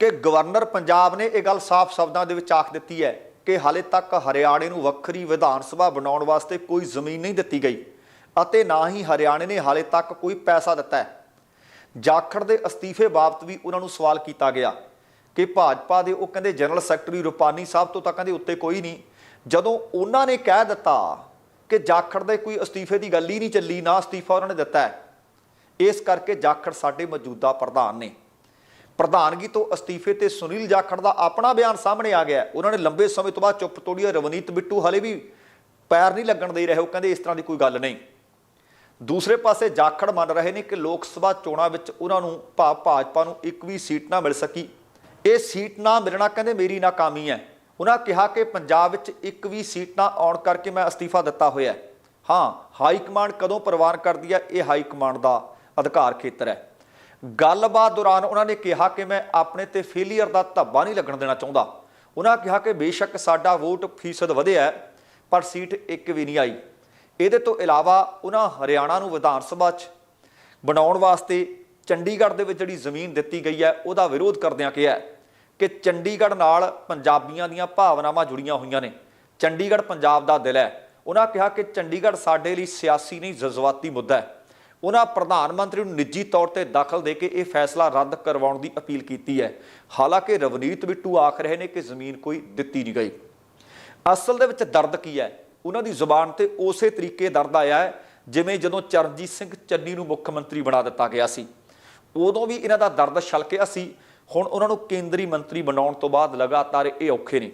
ਕਿ ਗਵਰਨਰ ਪੰਜਾਬ ਨੇ ਇਹ ਗੱਲ ਸਾਫ਼ ਸ਼ਬਦਾਂ ਦੇ ਵਿੱਚ ਆਖ ਦਿੱਤੀ ਹੈ ਕਿ ਹਾਲੇ ਤੱਕ ਹਰਿਆਣੇ ਨੂੰ ਵੱਖਰੀ ਵਿਧਾਨ ਸਭਾ ਬਣਾਉਣ ਵਾਸਤੇ ਕੋਈ ਜ਼ਮੀਨ ਨਹੀਂ ਦਿੱਤੀ ਗਈ ਅਤੇ ਨਾ ਹੀ ਹਰਿਆਣੇ ਨੇ ਹਾਲੇ ਤੱਕ ਕੋਈ ਪੈਸਾ ਦਿੱਤਾ ਹੈ। ਜਾਖੜ ਦੇ ਅਸਤੀਫੇ ਬਾਬਤ ਵੀ ਉਹਨਾਂ ਨੂੰ ਸਵਾਲ ਕੀਤਾ ਗਿਆ ਕਿ ਭਾਜਪਾ ਦੇ, ਉਹ ਕਹਿੰਦੇ ਜਨਰਲ ਸੈਕਟਰੀ ਰੁਪਾਨੀ ਸਾਹਿਬ ਤੋਂ ਤਾਂ ਕਹਿੰਦੇ ਉੱਤੇ ਕੋਈ ਨਹੀਂ। ਜਦੋਂ ਉਹਨਾਂ ਨੇ ਕਹਿ ਦਿੱਤਾ ਕਿ ਜਾਖੜ ਦੇ ਕੋਈ ਅਸਤੀਫੇ ਦੀ ਗੱਲ ਹੀ ਨਹੀਂ ਚੱਲੀ, ਨਾ ਅਸਤੀਫਾ ਉਹਨਾਂ ਨੇ ਦਿੱਤਾ ਹੈ। ਇਸ ਕਰਕੇ ਜਾਖੜ ਸਾਡੇ ਮੌਜੂਦਾ ਪ੍ਰਧਾਨ ਨੇ। ਪ੍ਰਧਾਨਗੀ ਤੋਂ ਅਸਤੀਫੇ ਤੇ ਸੁਨੀਲ ਜਾਖੜ ਦਾ ਆਪਣਾ ਬਿਆਨ ਸਾਹਮਣੇ ਆ ਗਿਆ ਉਹਨਾਂ ਨੇ ਲੰਬੇ ਸਮੇਂ ਤੋਂ ਬਾਅਦ ਚੁੱਪ ਤੋੜੀ ਰਵਨੀਤ ਬਿੱਟੂ ਹਲੇ ਵੀ ਪੈਰ ਨਹੀਂ ਲੱਗਣ ਦੇ ਰਹੇ। ਉਹ ਕਹਿੰਦੇ ਇਸ ਤਰ੍ਹਾਂ ਦੀ ਕੋਈ ਗੱਲ ਨਹੀਂ। ਦੂਸਰੇ ਪਾਸੇ ਜਾਖੜ ਮੰਨ ਰਹੇ ਨੇ ਕਿ ਲੋਕ ਸਭਾ ਚੋਣਾਂ ਵਿੱਚ ਉਹਨਾਂ ਨੂੰ ਭਾ, ਭਾਜਪਾ ਨੂੰ ਇੱਕ ਵੀ ਸੀਟ ਨਾ ਮਿਲ ਸਕੀ। ਇਹ ਸੀਟ ਨਾ ਮਿਲਣਾ ਕਹਿੰਦੇ ਮੇਰੀ ਨਾਕਾਮੀ ਹੈ। ਉਹਨਾਂ ਕਿਹਾ ਕਿ ਪੰਜਾਬ ਵਿੱਚ ਇੱਕ ਵੀ ਸੀਟ ਨਾ ਆਉਣ ਕਰਕੇ ਮੈਂ ਅਸਤੀਫਾ ਦਿੱਤਾ ਹੋਇਆ ਹੈ। ਹਾਂ, ਹਾਈ ਕਮਾਂਡ ਕਦੋਂ ਪ੍ਰਵਾਨ ਕਰਦੀ ਹੈ, ਇਹ ਹਾਈ ਕਮਾਂਡ ਦਾ ਅਧਿਕਾਰ ਖੇਤਰ ਹੈ। ਗੱਲਬਾਤ ਦੌਰਾਨ ਉਹਨਾਂ ਨੇ ਕਿਹਾ ਕਿ ਮੈਂ ਆਪਣੇ ਤੇ ਫੇਲੀਅਰ ਦਾ ਧੱਬਾ ਨਹੀਂ ਲੱਗਣ ਦੇਣਾ ਚਾਹੁੰਦਾ। ਉਹਨਾਂ ਕਿਹਾ ਕਿ ਬੇਸ਼ੱਕ ਸਾਡਾ ਵੋਟ ਫੀਸਦ ਵਧਿਆ ਪਰ ਸੀਟ ਇੱਕ ਵੀ ਨਹੀਂ ਆਈ। ਇਹਦੇ ਤੋਂ ਇਲਾਵਾ ਉਹਨਾਂ ਹਰਿਆਣਾ ਨੂੰ ਵਿਧਾਨ ਸਭਾ 'ਚ ਬਣਾਉਣ ਵਾਸਤੇ ਚੰਡੀਗੜ੍ਹ ਦੇ ਵਿੱਚ ਜਿਹੜੀ ਜ਼ਮੀਨ ਦਿੱਤੀ ਗਈ ਹੈ, ਉਹਦਾ ਵਿਰੋਧ ਕਰਦਿਆਂ ਕਿਹਾ ਕਿ ਚੰਡੀਗੜ੍ਹ ਨਾਲ ਪੰਜਾਬੀਆਂ ਦੀਆਂ ਭਾਵਨਾਵਾਂ ਜੁੜੀਆਂ ਹੋਈਆਂ ਨੇ। ਚੰਡੀਗੜ੍ਹ ਪੰਜਾਬ ਦਾ ਦਿਲ ਹੈ। ਉਹਨਾਂ ਕਿਹਾ ਕਿ ਚੰਡੀਗੜ੍ਹ ਸਾਡੇ ਲਈ ਸਿਆਸੀ ਨਹੀਂ, ਜਜ਼ਬਾਤੀ ਮੁੱਦਾ ਹੈ। ਉਹਨਾਂ ਪ੍ਰਧਾਨ ਮੰਤਰੀ ਨੂੰ ਨਿੱਜੀ ਤੌਰ ਤੇ ਦਖਲ ਦੇ ਕੇ ਇਹ ਫੈਸਲਾ ਰੱਦ ਕਰਵਾਉਣ ਦੀ ਅਪੀਲ ਕੀਤੀ ਹੈ। ਹਾਲਾਂਕਿ ਰਵਨੀਤ ਬਿੱਟੂ ਆਖ ਰਹੇ ਨੇ ਕਿ ਜ਼ਮੀਨ ਕੋਈ ਦਿੱਤੀ ਨਹੀਂ ਗਈ। ਅਸਲ ਦੇ ਵਿੱਚ ਦਰਦ ਕੀ ਹੈ? ਉਹਨਾਂ ਦੀ ਜ਼ੁਬਾਨ ਤੇ ਉਸੇ ਤਰੀਕੇ ਦਰਦ ਆਇਆ ਹੈ, ਜਿਵੇਂ ਜਦੋਂ ਚਰਨਜੀਤ ਸਿੰਘ ਚੰਨੀ ਨੂੰ ਮੁੱਖ ਮੰਤਰੀ ਬਣਾ ਦਿੱਤਾ ਗਿਆ ਸੀ। ਉਦੋਂ ਵੀ ਇਹਨਾਂ ਦਾ ਦਰਦ ਛਲਕਿਆ ਸੀ। ਹੁਣ ਉਹਨਾਂ ਨੂੰ ਕੇਂਦਰੀ ਮੰਤਰੀ ਬਣਾਉਣ ਤੋਂ ਬਾਅਦ ਲਗਾਤਾਰ ਇਹ ਔਖੇ ਨੇ।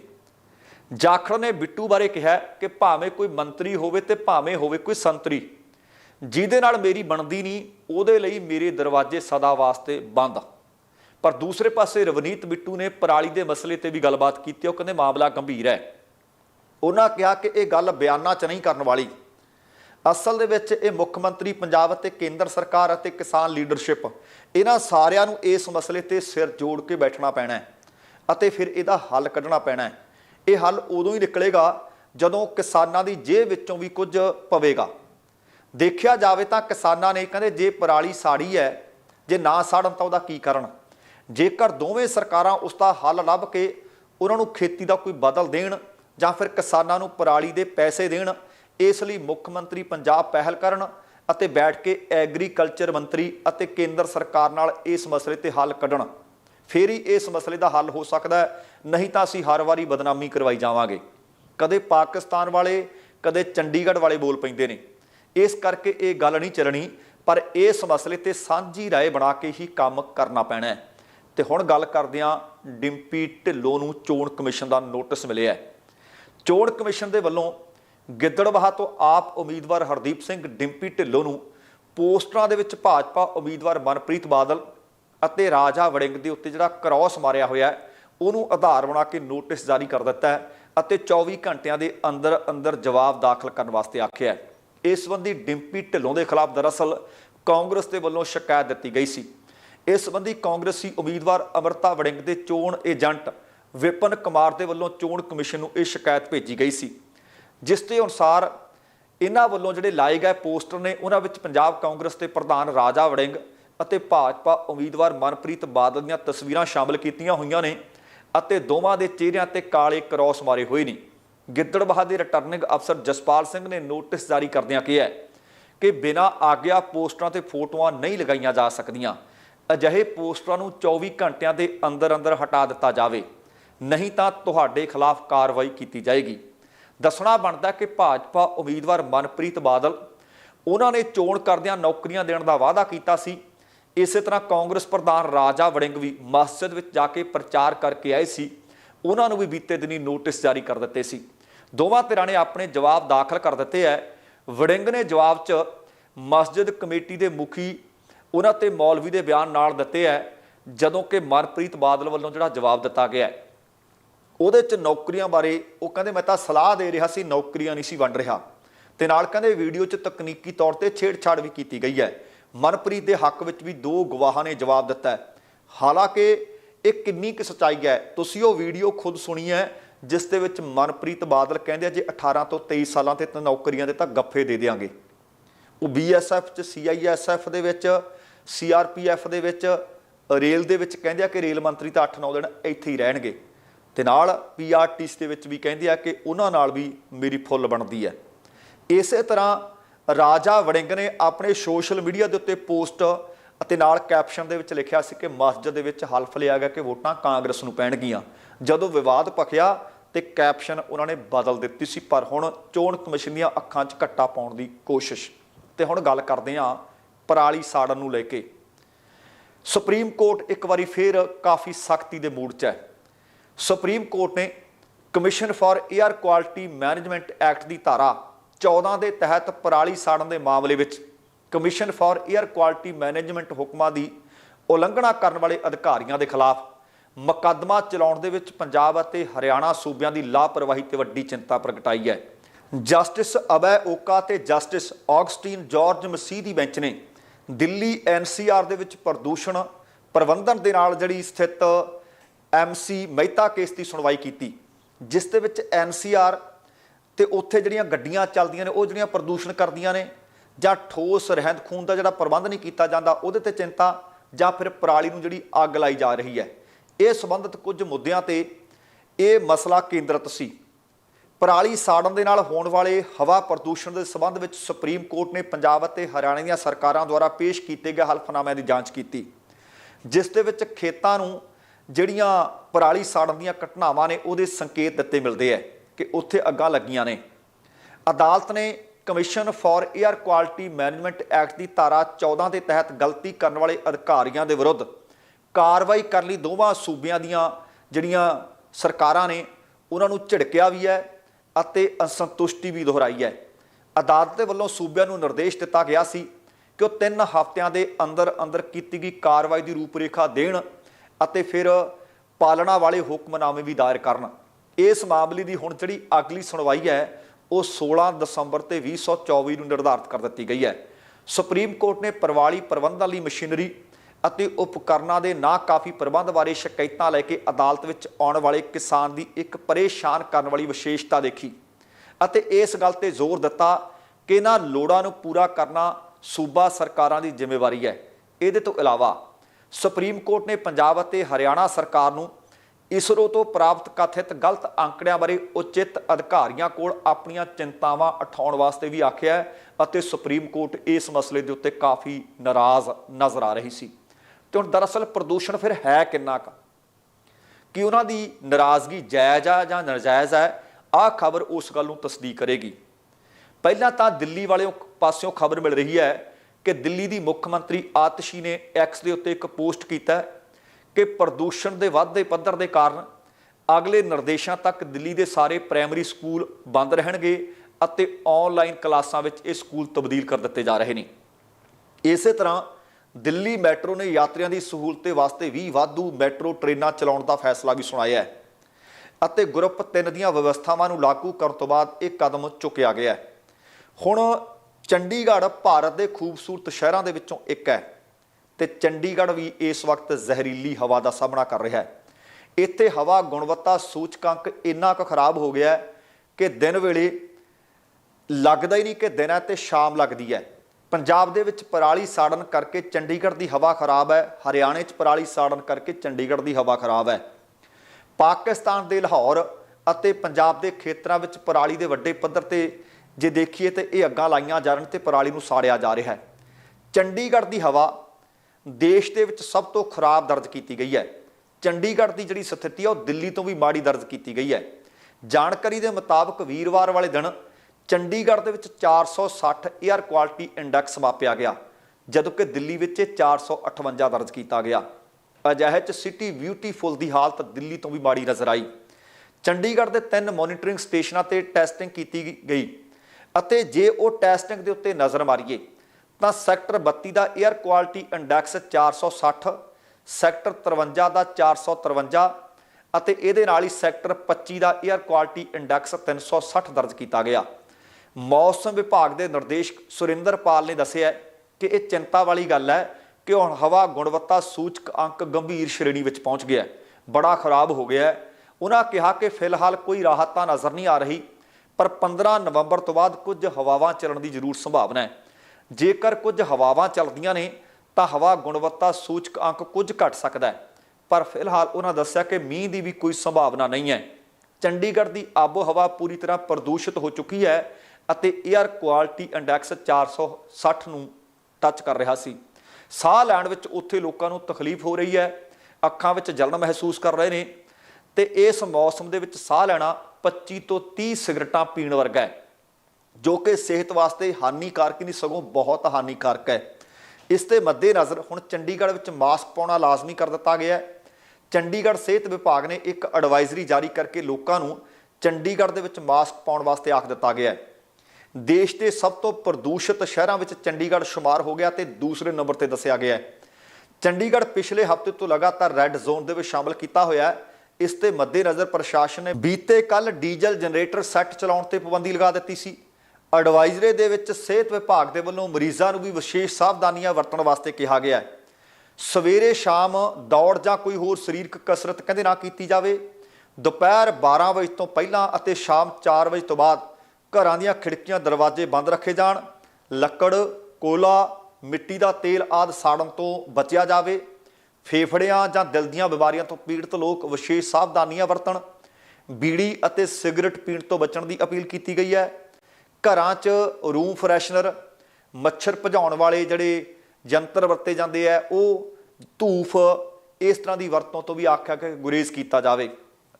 ਜਾਖੜ ਨੇ ਬਿੱਟੂ ਬਾਰੇ ਕਿਹਾ ਕਿ ਭਾਵੇਂ ਕੋਈ ਮੰਤਰੀ ਹੋਵੇ ਤੇ ਭਾਵੇਂ ਹੋਵੇ ਕੋਈ ਸੰਤਰੀ, ਜਿਹਦੇ ਨਾਲ ਮੇਰੀ ਬਣਦੀ ਨਹੀਂ, ਉਹਦੇ ਲਈ ਮੇਰੇ ਦਰਵਾਜ਼ੇ ਸਦਾ ਵਾਸਤੇ ਬੰਦ ਪਰ ਦੂਸਰੇ ਪਾਸੇ ਰਵਨੀਤ ਬਿੱਟੂ ਨੇ ਪਰਾਲੀ ਦੇ ਮਸਲੇ ਤੇ ਵੀ ਗੱਲਬਾਤ ਕੀਤੀ, ਉਹ ਕਹਿੰਦੇ ਮਾਮਲਾ ਗੰਭੀਰ ਹੈ। ਉਹਨਾਂ ਕਿਹਾ ਕਿ ਇਹ ਗੱਲ ਬਿਆਨਾਂ 'ਚ ਨਹੀਂ ਕਰਨ ਵਾਲੀ। ਅਸਲ ਦੇ ਵਿੱਚ ਇਹ ਮੁੱਖ ਮੰਤਰੀ ਪੰਜਾਬ ਅਤੇ ਕੇਂਦਰ ਸਰਕਾਰ ਅਤੇ ਕਿਸਾਨ ਲੀਡਰਸ਼ਿਪ, ਇਹਨਾਂ ਸਾਰਿਆਂ ਨੂੰ ਇਸ ਮਸਲੇ ਤੇ ਸਿਰ ਜੋੜ ਕੇ ਬੈਠਣਾ ਪੈਣਾ ਹੈ ਅਤੇ ਫਿਰ ਇਹਦਾ ਹੱਲ ਕੱਢਣਾ ਪੈਣਾ ਹੈ। ਇਹ ਹੱਲ ਉਦੋਂ ਹੀ ਨਿਕਲੇਗਾ ਜਦੋਂ ਕਿਸਾਨਾਂ ਦੀ ਜੇਬ ਵਿੱਚੋਂ ਵੀ ਕੁਝ ਪਵੇਗਾ। ਦੇਖਿਆ ਜਾਵੇ ਤਾਂ ਕਿਸਾਨਾਂ ਨੇ ਕਹਿੰਦੇ ਜੇ ਪਰਾਲੀ ਸਾੜੀ ਹੈ, ਜੇ ਨਾ ਸਾੜਨ ਤਾਂ ਉਹਦਾ ਕੀ ਕਰਨ? ਜੇਕਰ ਦੋਵੇਂ ਸਰਕਾਰਾਂ ਉਸ ਦਾ ਹੱਲ ਲੱਭ ਕੇ ਉਹਨਾਂ ਨੂੰ ਖੇਤੀ ਦਾ ਕੋਈ ਬਦਲ ਦੇਣ ਜਾਂ ਫਿਰ ਕਿਸਾਨਾਂ ਨੂੰ ਪਰਾਲੀ ਦੇ ਪੈਸੇ ਦੇਣ, ਇਸ ਲਈ ਮੁੱਖ ਮੰਤਰੀ ਪੰਜਾਬ ਪਹਿਲ ਕਰਨ ਅਤੇ ਬੈਠ ਕੇ ਐਗਰੀਕਲਚਰ ਮੰਤਰੀ ਅਤੇ ਕੇਂਦਰ ਸਰਕਾਰ ਨਾਲ ਇਸ ਮਸਲੇ ਤੇ ਹੱਲ ਕੱਢਣ। ਫੇਰ ਹੀ ਇਸ ਮਸਲੇ ਦਾ ਹੱਲ ਹੋ ਸਕਦਾ ਹੈ, ਨਹੀਂ ਤਾਂ ਅਸੀਂ ਹਰ ਵਾਰੀ ਬਦਨਾਮੀ ਕਰਵਾਈ ਜਾਵਾਂਗੇ। ਕਦੇ ਪਾਕਿਸਤਾਨ ਵਾਲੇ, ਕਦੇ ਚੰਡੀਗੜ੍ਹ ਵਾਲੇ ਬੋਲ ਪੈਂਦੇ ਨੇ। ਇਸ ਕਰਕੇ ਇਹ ਗੱਲ ਨਹੀਂ ਚੱਲਣੀ, ਪਰ ਇਸ ਮਸਲੇ ਤੇ ਸਾਂਝੀ ਰਾਏ ਬਣਾ ਕੇ ਹੀ ਕੰਮ ਕਰਨਾ ਪੈਣਾ ਹੈ। ਤੇ ਹੁਣ ਗੱਲ ਕਰਦੇ ਹਾਂ, ਡਿੰਪੀ ਢਿੱਲੋਂ ਨੂੰ ਚੋਣ ਕਮਿਸ਼ਨ ਦਾ ਨੋਟਿਸ ਮਿਲਿਆ ਹੈ। ਚੋਣ ਕਮਿਸ਼ਨ ਦੇ ਵੱਲੋਂ ਗਿੱਦੜਬਾਹਾ ਤੋਂ ਆਪ ਉਮੀਦਵਾਰ ਹਰਦੀਪ ਸਿੰਘ ਡਿੰਪੀ ਢਿੱਲੋਂ ਨੂੰ ਪੋਸਟਰਾਂ ਦੇ ਵਿੱਚ ਭਾਜਪਾ ਉਮੀਦਵਾਰ ਮਨਪ੍ਰੀਤ ਬਾਦਲ ਅਤੇ ਰਾਜਾ ਵੜਿੰਗ ਦੇ ਉੱਤੇ ਜਿਹੜਾ ਕ੍ਰਾਸ ਮਾਰਿਆ ਹੋਇਆ ਹੈ, ਉਹਨੂੰ ਆਧਾਰ ਬਣਾ ਕੇ ਨੋਟਿਸ ਜਾਰੀ ਕਰ ਦਿੱਤਾ ਹੈ ਅਤੇ 24 ਘੰਟਿਆਂ ਦੇ ਅੰਦਰ ਅੰਦਰ ਜਵਾਬ ਦਾਖਲ ਕਰਨ ਵਾਸਤੇ ਆਖਿਆ ਹੈ। ਇਸ ਸੰਬੰਧੀ ਡਿੰਪੀ ਢਿੱਲੋਂ ਦੇ ਖਿਲਾਫ ਦਰਅਸਲ ਕਾਂਗਰਸ ਦੇ ਵੱਲੋਂ ਸ਼ਿਕਾਇਤ ਦਿੱਤੀ ਗਈ ਸੀ। ਇਸ ਸੰਬੰਧੀ ਕਾਂਗਰਸੀ ਉਮੀਦਵਾਰ ਅਮਰਤਾ ਵੜਿੰਗ ਦੇ ਚੋਣ ਏਜੰਟ ਵਿਪਨ ਕੁਮਾਰ ਦੇ ਵੱਲੋਂ ਚੋਣ ਕਮਿਸ਼ਨ ਨੂੰ ਇਹ ਸ਼ਿਕਾਇਤ ਭੇਜੀ ਗਈ ਸੀ, ਜਿਸ ਦੇ ਅਨੁਸਾਰ ਇਹਨਾਂ ਵੱਲੋਂ ਜਿਹੜੇ ਲਾਏ ਗਏ ਪੋਸਟਰ ਨੇ, ਉਹਨਾਂ ਵਿੱਚ ਪੰਜਾਬ ਕਾਂਗਰਸ ਦੇ ਪ੍ਰਧਾਨ ਰਾਜਾ ਵੜਿੰਗ ਅਤੇ ਭਾਜਪਾ ਉਮੀਦਵਾਰ ਮਨਪ੍ਰੀਤ ਬਾਦਲ ਦੀਆਂ ਤਸਵੀਰਾਂ ਸ਼ਾਮਲ ਕੀਤੀਆਂ ਹੋਈਆਂ ਨੇ ਅਤੇ ਦੋਵਾਂ ਦੇ ਚਿਹਰਿਆਂ ਤੇ ਕਾਲੇ ਕ੍ਰਾਸ ਮਾਰੇ ਹੋਏ ਨੇ। ਗਿੱਦੜਬਾਹਾ ਦੇ ਰਿਟਰਨਿੰਗ ਅਫਸਰ ਜਸਪਾਲ ਸਿੰਘ ਨੇ ਨੋਟਿਸ ਜਾਰੀ ਕਰਦਿਆਂ ਕਿਹਾ ਕਿ ਬਿਨਾਂ ਆਗਿਆ ਪੋਸਟਰਾਂ ਤੇ ਫੋਟੋਆਂ ਨਹੀਂ ਲਗਾਈਆਂ ਜਾ ਸਕਦੀਆਂ। ਅਜਿਹੇ ਪੋਸਟਰਾਂ ਨੂੰ 24 ਘੰਟਿਆਂ ਦੇ ਅੰਦਰ ਅੰਦਰ ਹਟਾ ਦਿੱਤਾ ਜਾਵੇ। ਨਹੀਂ ਤਾਂ ਤੁਹਾਡੇ ਖਿਲਾਫ ਕਾਰਵਾਈ ਕੀਤੀ ਜਾਏਗੀ। ਦੱਸਣਾ ਬਣਦਾ ਕਿ ਭਾਜਪਾ ਉਮੀਦਵਾਰ ਮਨਪ੍ਰੀਤ ਬਾਦਲ ਉਹਨਾਂ ਨੇ ਚੋਣ ਕਰਦਿਆਂ ਨੌਕਰੀਆਂ ਦੇਣ ਦਾ ਵਾਅਦਾ ਕੀਤਾ ਸੀ। ਇਸੇ ਤਰ੍ਹਾਂ ਕਾਂਗਰਸ ਪ੍ਰਧਾਨ ਰਾਜਾ ਵੜਿੰਗ ਵੀ ਮਸਜਿਦ ਵਿੱਚ ਜਾ ਕੇ ਪ੍ਰਚਾਰ ਕਰਕੇ ਆਏ ਸੀ। ਉਹਨਾਂ ਨੂੰ ਵੀ ਬੀਤੇ ਦਿਨੀ ਨੋਟਿਸ ਜਾਰੀ ਕਰ ਦਿੱਤੇ ਸੀ। ਦੋਵਾਂ ਧਿਰਾਂ ਨੇ ਆਪਣੇ ਜਵਾਬ ਦਾਖਲ ਕਰ ਦਿੱਤੇ ਹੈ। ਵੜਿੰਗ ਨੇ ਜਵਾਬ 'ਚ ਮਸਜਿਦ ਕਮੇਟੀ ਦੇ ਮੁਖੀ ਉਹਨਾਂ ਤੇ ਮੌਲਵੀ ਦੇ ਬਿਆਨ ਨਾਲ ਦਿੱਤੇ ਹੈ, ਜਦੋਂ ਕਿ ਮਨਪ੍ਰੀਤ ਬਾਦਲ ਵੱਲੋਂ ਜਿਹੜਾ ਜਵਾਬ ਦਿੱਤਾ ਗਿਆ ਹੈ। ਉਹਦੇ 'ਚ ਨੌਕਰੀਆਂ ਬਾਰੇ ਉਹ ਕਹਿੰਦੇ ਮੈਂ ਤਾਂ ਸਲਾਹ ਦੇ ਰਿਹਾ ਸੀ, ਨੌਕਰੀਆਂ ਨਹੀਂ ਸੀ ਵੰਡ ਰਿਹਾ। ਤੇ ਨਾਲ ਕਹਿੰਦੇ ਵੀਡੀਓ 'ਚ ਤਕਨੀਕੀ ਤੌਰ ਤੇ ਛੇੜਛਾੜ ਵੀ ਕੀਤੀ ਗਈ ਹੈ। ਮਨਪ੍ਰੀਤ ਦੇ ਹੱਕ ਵਿੱਚ ਵੀ ਦੋ ਗਵਾਹਾਂ ਨੇ ਜਵਾਬ ਦਿੱਤਾ ਹਾਲਾਂਕਿ ਇਹ ਕਿੰਨੀ ਕੁ ਸੱਚਾਈ ਹੈ, ਤੁਸੀਂ ਉਹ ਵੀਡੀਓ ਖੁਦ ਸੁਣੀ ਹੈ, ਜਿਸ ਦੇ ਵਿੱਚ ਮਨਪ੍ਰੀਤ ਬਾਦਲ ਕਹਿੰਦੇ ਆ, ਜੇ 18 ਤੋਂ 23 ਸਾਲਾਂ ਤੇ ਤਾਂ ਨੌਕਰੀਆਂ ਦੇ ਤਾਂ ਗੱਫੇ ਦੇ ਦੇਾਂਗੇ ਉਹ ਬੀਐਸਐਫ ਚ ਸੀਆਈਐਸਐਫ ਦੇ ਵਿੱਚ ਸੀਆਰਪੀਐਫ ਦੇ ਵਿੱਚ, ਰੇਲ ਦੇ ਵਿੱਚ ਕਹਿੰਦੇ ਆ ਕਿ ਰੇਲ ਮੰਤਰੀ ਤਾਂ 8-9 ਦਿਨ ਇੱਥੇ ਹੀ ਰਹਿਣਗੇ। ਤੇ ਨਾਲ ਪੀਆਰਟੀਸ ਦੇ ਵਿੱਚ ਵੀ ਕਹਿੰਦੇ ਆ ਕਿ ਉਹਨਾਂ ਨਾਲ ਵੀ ਮੇਰੀ ਫੁੱਲ ਬਣਦੀ ਹੈ। ਇਸੇ ਤਰ੍ਹਾਂ ਰਾਜਾ ਵੜਿੰਗ ਨੇ ਆਪਣੇ ਸੋਸ਼ਲ ਮੀਡੀਆ ਦੇ ਉੱਤੇ ਪੋਸਟ ਅਤੇ ਨਾਲ ਕੈਪਸ਼ਨ ਦੇ ਵਿੱਚ ਲਿਖਿਆ ਸੀ ਕਿ ਮਸਜਿਦ ਦੇ ਵਿੱਚ ਹਲਫ ਲਿਆ ਗਿਆ ਕਿ ਵੋਟਾਂ ਕਾਂਗਰਸ ਨੂੰ ਪੈਣਗੀਆਂ। ਜਦੋਂ ਵਿਵਾਦ ਭਖਿਆ ਤੇ ਕੈਪਸ਼ਨ ਉਹਨਾਂ ਨੇ ਬਦਲ ਦਿੱਤੀ ਸੀ, ਪਰ ਹੁਣ ਚੋਣ ਕਮਿਸ਼ਨ ਦੀਆਂ ਅੱਖਾਂ 'ਚ ਘੱਟਾ ਪਾਉਣ ਦੀ ਕੋਸ਼ਿਸ਼। ਤੇ ਹੁਣ ਗੱਲ ਕਰਦੇ ਹਾਂ ਪਰਾਲੀ ਸਾੜਨ ਨੂੰ ਲੈ ਕੇ। ਸੁਪਰੀਮ ਕੋਰਟ ਇੱਕ ਵਾਰੀ ਫੇਰ ਕਾਫੀ ਸਖਤੀ ਦੇ ਮੂਡ 'ਚ ਹੈ। ਸੁਪਰੀਮ ਕੋਰਟ ਨੇ commission for air quality management act ਦੀ ਧਾਰਾ 14 ਦੇ ਤਹਿਤ ਪਰਾਲੀ ਸਾੜਨ ਦੇ ਮਾਮਲੇ ਵਿੱਚ commission for air quality management ਹੁਕਮਾਂ ਦੀ ਉਲੰਘਣਾ ਕਰਨ ਵਾਲੇ ਅਧਿਕਾਰੀਆਂ ਦੇ ਖਿਲਾਫ ਮੁਕੱਦਮਾ ਚਲਾਉਣ ਦੇ ਵਿੱਚ ਪੰਜਾਬ ਅਤੇ ਹਰਿਆਣਾ ਸੂਬਿਆਂ ਦੀ ਲਾਪਰਵਾਹੀ ਤੇ ਵੱਡੀ ਚਿੰਤਾ ਪ੍ਰਗਟਾਈ ਹੈ। ਜਸਟਿਸ ਅਬੈ ਓਕਾ ਤੇ ਜਸਟਿਸ ਆਗਸਟੀਨ ਜਾਰਜ ਮਸੀਹ ਦੀ ਬੈਂਚ ਨੇ ਦਿੱਲੀ ਐਨਸੀਆਰ ਦੇ ਵਿੱਚ ਪ੍ਰਦੂਸ਼ਣ ਪ੍ਰਬੰਧਨ ਦੇ ਨਾਲ ਜਿਹੜੀ ਸਥਿਤ ਐਮਸੀ ਮਹਿਤਾ ਕੇਸ ਦੀ ਸੁਣਵਾਈ ਕੀਤੀ, ਜਿਸ ਦੇ ਵਿੱਚ ਐਨਸੀਆਰ ਤੇ ਉੱਥੇ ਜਿਹੜੀਆਂ ਗੱਡੀਆਂ ਚੱਲਦੀਆਂ ਨੇ, ਉਹ ਜਿਹੜੀਆਂ ਪ੍ਰਦੂਸ਼ਣ ਕਰਦੀਆਂ ਨੇ, ਜਾਂ ਠੋਸ ਰਹਿੰਦ ਖੂਨ ਦਾ ਜਿਹੜਾ ਪ੍ਰਬੰਧ ਨਹੀਂ ਕੀਤਾ ਜਾਂਦਾ, ਉਹਦੇ ਤੇ ਚਿੰਤਾ, ਜਾਂ ਫਿਰ ਪਰਾਲੀ ਨੂੰ ਜਿਹੜੀ ਅੱਗ ਲਾਈ ਜਾ ਰਹੀ ਹੈ। ਇਹ ਸੰਬੰਧਿਤ ਕੁਝ ਮੁੱਦਿਆਂ ਤੇ ਇਹ ਮਸਲਾ ਕੇਂਦਰਿਤ ਸੀ। ਪਰਾਲੀ ਸਾੜਨ ਦੇ ਨਾਲ ਹੋਣ ਵਾਲੇ ਹਵਾ ਪ੍ਰਦੂਸ਼ਣ ਦੇ ਸੰਬੰਧ ਵਿੱਚ ਸੁਪਰੀਮ ਕੋਰਟ ਨੇ ਪੰਜਾਬ ਅਤੇ ਹਰਿਆਣਾ ਦੀਆਂ ਸਰਕਾਰਾਂ ਦੁਆਰਾ ਪੇਸ਼ ਕੀਤੇ ਗਏ ਹਲਫਨਾਮਿਆਂ ਦੀ ਜਾਂਚ ਕੀਤੀ, ਜਿਸ ਦੇ ਵਿੱਚ ਖੇਤਾਂ ਨੂੰ ਜਿਹੜੀਆਂ ਪਰਾਲੀ ਸਾੜਨ ਦੀਆਂ ਘਟਨਾਵਾਂ ਨੇ, ਉਹਦੇ ਸੰਕੇਤ ਦਿੱਤੇ ਮਿਲਦੇ ਆ ਕਿ ਉੱਥੇ ਅੱਗਾਂ ਲੱਗੀਆਂ ਨੇ। ਅਦਾਲਤ ਨੇ commission for air quality management act ਦੀ ਧਾਰਾ 14 ਦੇ ਤਹਿਤ ਗਲਤੀ ਕਰਨ ਵਾਲੇ ਅਧਿਕਾਰੀਆਂ ਦੇ ਵਿਰੁੱਧ ਕਾਰਵਾਈ ਕਰਨ ਲਈ ਦੋਵਾਂ ਸੂਬਿਆਂ ਦੀਆਂ ਜਿਹੜੀਆਂ ਸਰਕਾਰਾਂ ਨੇ, ਉਹਨਾਂ ਨੂੰ ਝਿੜਕਿਆ ਵੀ ਹੈ ਅਤੇ ਅਸੰਤੁਸ਼ਟੀ ਵੀ ਦੁਹਰਾਈ ਹੈ ਅਦਾਲਤ ਦੇ ਵੱਲੋਂ ਸੂਬਿਆਂ ਨੂੰ ਨਿਰਦੇਸ਼ ਦਿੱਤਾ ਗਿਆ ਸੀ ਕਿ ਉਹ 3 ਹਫ਼ਤਿਆਂ ਦੇ ਅੰਦਰ ਅੰਦਰ ਕੀਤੀ ਗਈ ਕਾਰਵਾਈ ਦੀ ਰੂਪਰੇਖਾ ਦੇਣ ਅਤੇ ਫਿਰ ਪਾਲਣਾ ਵਾਲੇ ਹੁਕਮਨਾਮੇ ਵੀ ਦਾਇਰ ਕਰਨ। ਇਸ ਮਾਮਲੇ ਦੀ ਹੁਣ ਜਿਹੜੀ ਅਗਲੀ ਸੁਣਵਾਈ ਹੈ, ਉਹ 16 ਦਸੰਬਰ ਤੇ 2024 ਨੂੰ ਨਿਰਧਾਰਤ ਕਰ ਦਿੱਤੀ ਗਈ ਹੈ। ਸੁਪਰੀਮ ਕੋਰਟ ਨੇ ਪਰਵਾਲੀ ਪ੍ਰਬੰਧਨ ਲਈ ਮਸ਼ੀਨਰੀ ਅਤੇ ਉਪਕਰਨਾਂ ਦੇ ਨਾ ਕਾਫੀ ਪ੍ਰਬੰਧ ਬਾਰੇ ਸ਼ਿਕਾਇਤਾਂ ਲੈ ਕੇ ਅਦਾਲਤ ਵਿੱਚ ਆਉਣ ਵਾਲੇ ਕਿਸਾਨ ਦੀ ਇੱਕ ਪਰੇਸ਼ਾਨ ਕਰਨ ਵਾਲੀ ਵਿਸ਼ੇਸ਼ਤਾ ਦੇਖੀ ਅਤੇ ਇਸ ਗੱਲ ਤੇ ਜ਼ੋਰ ਦਿੱਤਾ ਕਿ ਇਹਨਾਂ ਲੋੜਾਂ ਨੂੰ ਪੂਰਾ ਕਰਨਾ ਸੂਬਾ ਸਰਕਾਰਾਂ ਦੀ ਜ਼ਿੰਮੇਵਾਰੀ ਹੈ। ਇਹਦੇ ਤੋਂ ਇਲਾਵਾ ਸੁਪਰੀਮ ਕੋਰਟ ਨੇ ਪੰਜਾਬ ਅਤੇ ਹਰਿਆਣਾ ਸਰਕਾਰ ਨੂੰ ਇਸਰੋ ਤੋਂ ਪ੍ਰਾਪਤ ਕਥਿਤ ਗਲਤ ਅੰਕੜਿਆਂ ਬਾਰੇ ਉਚਿਤ ਅਧਿਕਾਰੀਆਂ ਕੋਲ ਆਪਣੀਆਂ ਚਿੰਤਾਵਾਂ ਉਠਾਉਣ ਵਾਸਤੇ ਵੀ ਆਖਿਆ ਅਤੇ ਸੁਪਰੀਮ ਕੋਰਟ ਇਸ ਮਸਲੇ ਦੇ ਉੱਤੇ ਕਾਫੀ ਨਾਰਾਜ਼ ਨਜ਼ਰ ਆ ਰਹੀ ਸੀ। ਤੇ ਹੁਣ ਦਰਅਸਲ ਪ੍ਰਦੂਸ਼ਣ ਫਿਰ ਹੈ ਕਿੰਨਾ ਕੁ? ਕਿ ਉਹਨਾਂ ਦੀ ਨਾਰਾਜ਼ਗੀ ਜਾਇਜ਼ ਆ ਜਾਂ ਨਾਜਾਇਜ਼ ਹੈ ਆਹ ਖਬਰ ਉਸ ਗੱਲ ਨੂੰ ਤਸਦੀਕ ਕਰੇਗੀ। ਪਹਿਲਾਂ ਤਾਂ ਦਿੱਲੀ ਵਾਲਿਓ ਪਾਸਿਓਂ ਖਬਰ ਮਿਲ ਰਹੀ ਹੈ ਕਿ ਦਿੱਲੀ ਦੀ ਮੁੱਖ ਮੰਤਰੀ ਆਤਸ਼ੀ ਨੇ ਐਕਸ ਦੇ ਉੱਤੇ ਇੱਕ ਪੋਸਟ ਕੀਤਾ ਕਿ ਪ੍ਰਦੂਸ਼ਣ ਦੇ ਵੱਧਦੇ ਪੱਧਰ ਦੇ ਕਾਰਨ ਅਗਲੇ ਨਿਰਦੇਸ਼ਾਂ ਤੱਕ ਦਿੱਲੀ ਦੇ ਸਾਰੇ ਪ੍ਰਾਇਮਰੀ ਸਕੂਲ ਬੰਦ ਰਹਿਣਗੇ ਅਤੇ ਆਨਲਾਈਨ ਕਲਾਸਾਂ ਵਿੱਚ ਇਹ ਸਕੂਲ ਤਬਦੀਲ ਕਰ ਦਿੱਤੇ ਜਾ ਰਹੇ ਨੇ। ਇਸੇ ਤਰ੍ਹਾਂ ਦਿੱਲੀ ਮੈਟਰੋ ਨੇ ਯਾਤਰੀਆਂ ਦੀ ਸਹੂਲਤ ਵਾਸਤੇ ਵੀ ਵਾਧੂ ਮੈਟਰੋ ਟ੍ਰੇਨਾਂ ਚਲਾਉਣ ਦਾ ਫੈਸਲਾ ਵੀ ਸੁਣਾਇਆ ਹੈ ਅਤੇ ਗਰੁੱਪ 3 ਦੀਆਂ ਵਿਵਸਥਾਵਾਂ ਨੂੰ ਲਾਗੂ ਕਰਨ ਤੋਂ ਬਾਅਦ ਇਹ ਕਦਮ ਚੁੱਕਿਆ ਗਿਆ ਹੈ। ਹੁਣ ਚੰਡੀਗੜ੍ਹ ਭਾਰਤ ਦੇ ਖੂਬਸੂਰਤ ਸ਼ਹਿਰਾਂ ਦੇ ਵਿੱਚੋਂ ਇੱਕ ਹੈ ਤੇ ਚੰਡੀਗੜ੍ਹ ਵੀ ਇਸ ਵਕਤ ਜ਼ਹਿਰੀਲੀ ਹਵਾ ਦਾ ਸਾਹਮਣਾ ਕਰ ਰਿਹਾ ਹੈ। ਇੱਥੇ ਹਵਾ ਗੁਣਵੱਤਾ ਸੂਚਕਾਂਕ ਇੰਨਾ ਕੁ ਖਰਾਬ ਹੋ ਗਿਆ ਕਿ ਦਿਨ ਵੇਲੇ ਲੱਗਦਾ ਹੀ ਨਹੀਂ ਕਿ ਦਿਨ ਹੈ ਤੇ ਸ਼ਾਮ ਲੱਗਦੀ ਹੈ। ਪੰਜਾਬ ਦੇ ਵਿੱਚ ਪਰਾਲੀ ਸਾੜਨ ਕਰਕੇ ਚੰਡੀਗੜ੍ਹ ਦੀ ਹਵਾ ਖਰਾਬ ਹੈ। ਹਰਿਆਣੇ 'ਚ ਪਰਾਲੀ ਸਾੜਨ ਕਰਕੇ ਚੰਡੀਗੜ੍ਹ ਦੀ ਹਵਾ ਖਰਾਬ ਹੈ। ਪਾਕਿਸਤਾਨ ਦੇ ਲਾਹੌਰ ਅਤੇ ਪੰਜਾਬ ਦੇ ਖੇਤਰਾਂ ਵਿੱਚ ਪਰਾਲੀ ਦੇ ਵੱਡੇ ਪੱਧਰ ਤੇ ਜੇ ਦੇਖੀਏ ਤੇ ਇਹ ਅੱਗਾਂ ਲਾਈਆਂ ਜਾ ਰਹੀਆਂ ਤੇ ਪਰਾਲੀ ਨੂੰ ਸਾੜਿਆ ਜਾ ਰਿਹਾ ਹੈ। ਚੰਡੀਗੜ੍ਹ ਦੀ ਹਵਾ ਦੇਸ਼ ਦੇ ਵਿੱਚ ਸਭ ਤੋਂ ਖਰਾਬ ਦਰਜ ਕੀਤੀ ਗਈ ਹੈ। ਚੰਡੀਗੜ੍ਹ ਦੀ ਜਿਹੜੀ ਸਥਿਤੀ ਹੈ ਉਹ ਦਿੱਲੀ ਤੋਂ ਵੀ ਮਾੜੀ ਦਰਜ ਕੀਤੀ ਗਈ ਹੈ। ਜਾਣਕਾਰੀ ਦੇ ਮੁਤਾਬਕ ਵੀਰਵਾਰ ਵਾਲੇ ਦਿਨ ਚੰਡੀਗੜ੍ਹ ਦੇ ਵਿੱਚ 460 에ਅਰ ਕੁਆਲਿਟੀ ਇੰਡੈਕਸ ਮਾਪਿਆ ਗਿਆ ਜਦੋਂ ਕਿ ਦਿੱਲੀ ਵਿੱਚ ਇਹ 458 ਦਰਜ ਕੀਤਾ ਗਿਆ। ਅਜਿਹੇ ਚ ਸਿਟੀ ਬਿਊਟੀਫੁਲ ਦੀ ਹਾਲਤ ਦਿੱਲੀ ਤੋਂ ਵੀ ਮਾੜੀ ਨਜ਼ਰ ਆਈ। ਚੰਡੀਗੜ੍ਹ ਦੇ ਤਿੰਨ ਮੋਨੀਟਰਿੰਗ ਸਟੇਸ਼ਨਾਂ ਤੇ ਟੈਸਟਿੰਗ ਕੀਤੀ ਗਈ। ਅਤੇ ਜੇ ਉਹ ਟੈਸਟਿੰਗ ਦੇ ਉੱਤੇ ਨਜ਼ਰ ਮਾਰੀਏ, ਤਾਂ ਸੈਕਟਰ 32 ਦਾ 에ਅਰ ਕੁਆਲਿਟੀ ਇੰਡੈਕਸ 460 ਸੈਕਟਰ 53 ਦਾ 453 ਅਤੇ ਇਹਦੇ ਨਾਲ ਹੀ ਸੈਕਟਰ 25 ਦਾ 에ਅਰ ਕੁਆਲਿਟੀ ਇੰਡੈਕਸ 360 ਦਰਜ ਕੀਤਾ ਗਿਆ। ਮੌਸਮ ਵਿਭਾਗ ਦੇ ਨਿਰਦੇਸ਼ਕ ਸੁਰਿੰਦਰਪਾਲ ਨੇ ਦੱਸਿਆ ਕਿ ਇਹ ਚਿੰਤਾ ਵਾਲੀ ਗੱਲ ਹੈ ਕਿ ਹੁਣ ਹਵਾ ਗੁਣਵੱਤਾ ਸੂਚਕ ਅੰਕ ਗੰਭੀਰ ਸ਼੍ਰੇਣੀ ਵਿੱਚ ਪਹੁੰਚ ਗਿਆ ਬੜਾ ਖਰਾਬ ਹੋ ਗਿਆ ਉਹਨਾਂ ਕਿਹਾ ਕਿ ਫਿਲਹਾਲ ਕੋਈ ਰਾਹਤ ਤਾਂ ਨਜ਼ਰ ਨਹੀਂ ਆ ਰਹੀ। ਪਰ 15 ਨਵੰਬਰ ਤੋਂ ਬਾਅਦ ਕੁਝ ਹਵਾਵਾਂ ਚੱਲਣ ਦੀ ਜ਼ਰੂਰ ਸੰਭਾਵਨਾ ਹੈ। ਜੇਕਰ ਕੁਝ ਹਵਾਵਾਂ ਚੱਲਦੀਆਂ ਨੇ, ਤਾਂ ਹਵਾ ਗੁਣਵੱਤਾ ਸੂਚਕ ਅੰਕ ਕੁਝ ਘਟ ਸਕਦਾ ਹੈ। ਪਰ ਫਿਲਹਾਲ ਉਹਨਾਂ ਦੱਸਿਆ ਕਿ ਮੀਂਹ ਦੀ ਵੀ ਕੋਈ ਸੰਭਾਵਨਾ ਨਹੀਂ ਹੈ। ਚੰਡੀਗੜ੍ਹ ਦੀ ਆਬੋ ਹਵਾ ਪੂਰੀ ਤਰ੍ਹਾਂ ਪ੍ਰਦੂਸ਼ਿਤ ਹੋ ਚੁੱਕੀ ਹੈ ਅਤੇ 에ਅਰ ਕੁਆਲਿਟੀ ਇੰਡੈਕਸ 460 ਨੂੰ ਟੱਚ ਕਰ ਰਿਹਾ ਸੀ। ਸਾਹ ਲੈਣ ਵਿੱਚ ਉੱਥੇ ਲੋਕਾਂ ਨੂੰ ਤਕਲੀਫ ਹੋ ਰਹੀ ਹੈ। ਅੱਖਾਂ ਵਿੱਚ ਜਲਨ ਮਹਿਸੂਸ ਕਰ ਰਹੇ ਨੇ ਤੇ ਇਸ ਮੌਸਮ ਦੇ ਵਿੱਚ ਸਾਹ ਲੈਣਾ 25 ਤੋਂ 30 ਸਿਗਰਟਾਂ ਪੀਣ ਵਰਗਾ ਹੈ, ਜੋ ਕਿ ਸਿਹਤ ਵਾਸਤੇ ਹਾਨੀਕਾਰਕ ਨਹੀਂ, ਸਗੋਂ ਬਹੁਤ ਹਾਨੀਕਾਰਕ ਹੈ। ਇਸ ਦੇ ਮੱਦੇਨਜ਼ਰ ਹੁਣ ਚੰਡੀਗੜ੍ਹ ਵਿੱਚ ਮਾਸਕ ਪਾਉਣਾ ਲਾਜ਼ਮੀ ਕਰ ਦਿੱਤਾ ਗਿਆ ਹੈ। ਚੰਡੀਗੜ੍ਹ ਸਿਹਤ ਵਿਭਾਗ ਨੇ ਇੱਕ ਐਡਵਾਈਜ਼ਰੀ ਜਾਰੀ ਕਰਕੇ ਲੋਕਾਂ ਨੂੰ ਚੰਡੀਗੜ੍ਹ ਦੇ ਵਿੱਚ ਮਾਸਕ ਪਾਉਣ ਵਾਸਤੇ ਆਖ ਦਿੱਤਾ ਗਿਆ ਹੈ। ਦੇਸ਼ ਦੇ ਸਭ ਤੋਂ ਪ੍ਰਦੂਸ਼ਿਤ ਸ਼ਹਿਰਾਂ ਵਿੱਚ ਚੰਡੀਗੜ੍ਹ ਸ਼ੁਮਾਰ ਹੋ ਗਿਆ ਤੇ ਦੂਸਰੇ ਨੰਬਰ ਤੇ ਦੱਸਿਆ ਗਿਆ ਹੈ। ਚੰਡੀਗੜ੍ਹ ਪਿਛਲੇ ਹਫ਼ਤੇ ਤੋਂ ਲਗਾਤਾਰ ਰੈੱਡ ਜ਼ੋਨ ਦੇ ਵਿੱਚ ਸ਼ਾਮਲ ਕੀਤਾ ਹੋਇਆ ਹੈ। ਇਸ ਤੇ ਮੱਦੇਨਜ਼ਰ ਪ੍ਰਸ਼ਾਸਨ ਨੇ ਬੀਤੇ ਕੱਲ ਡੀਜ਼ਲ ਜਨਰੇਟਰ ਸੈੱਟ ਚਲਾਉਣ ਤੇ ਪਾਬੰਦੀ ਲਗਾ ਦਿੱਤੀ ਸੀ। ਐਡਵਾਈਜ਼ਰੀ ਦੇ ਵਿੱਚ ਸਿਹਤ ਵਿਭਾਗ ਦੇ ਵੱਲੋਂ ਮਰੀਜ਼ਾਂ ਨੂੰ ਵੀ ਵਿਸ਼ੇਸ਼ ਸਾਵਧਾਨੀਆਂ ਵਰਤਣ ਵਾਸਤੇ ਕਿਹਾ ਗਿਆ ਹੈ। ਸਵੇਰੇ ਸ਼ਾਮ ਦੌੜ ਜਾਂ ਕੋਈ ਹੋਰ ਸਰੀਰਕ ਕਸਰਤ ਕਹਿੰਦੇ ਨਾ ਕੀਤੀ ਜਾਵੇ। ਦੁਪਹਿਰ 12 ਵਜੇ ਤੋਂ ਪਹਿਲਾਂ ਅਤੇ ਸ਼ਾਮ 4 ਵਜੇ ਤੋਂ ਬਾਅਦ ਘਰਾਂ ਦੀਆਂ ਖਿੜਕੀਆਂ ਦਰਵਾਜ਼ੇ ਬੰਦ ਰੱਖੇ ਜਾਣ। ਲੱਕੜ, ਕੋਲਾ, ਮਿੱਟੀ ਦਾ ਤੇਲ ਆਦਿ ਸਾੜਨ ਤੋਂ ਬਚਿਆ ਜਾਵੇ। ਫੇਫੜਿਆਂ ਜਾਂ ਦਿਲ ਦੀਆਂ ਬਿਮਾਰੀਆਂ ਤੋਂ ਪੀੜਤ ਲੋਕ ਵਿਸ਼ੇਸ਼ ਸਾਵਧਾਨੀਆਂ ਵਰਤਣ, ਬੀੜੀ ਅਤੇ ਸਿਗਰਟ ਪੀਣ ਤੋਂ ਬਚਣ ਦੀ ਅਪੀਲ ਕੀਤੀ ਗਈ ਹੈ। ਘਰਾਂ 'ਚ ਰੂਮ ਫਰੈਸ਼ਨਰ, ਮੱਛਰ ਭਜਾਉਣ ਵਾਲੇ ਜਿਹੜੇ ਯੰਤਰ ਵਰਤੇ ਜਾਂਦੇ ਆ, ਉਹ ਧੂਫ, ਇਸ ਤਰ੍ਹਾਂ ਦੀ ਵਰਤੋਂ ਤੋਂ ਵੀ ਆਖਿਆ ਕਿ ਗੁਰੇਜ਼ ਕੀਤਾ ਜਾਵੇ।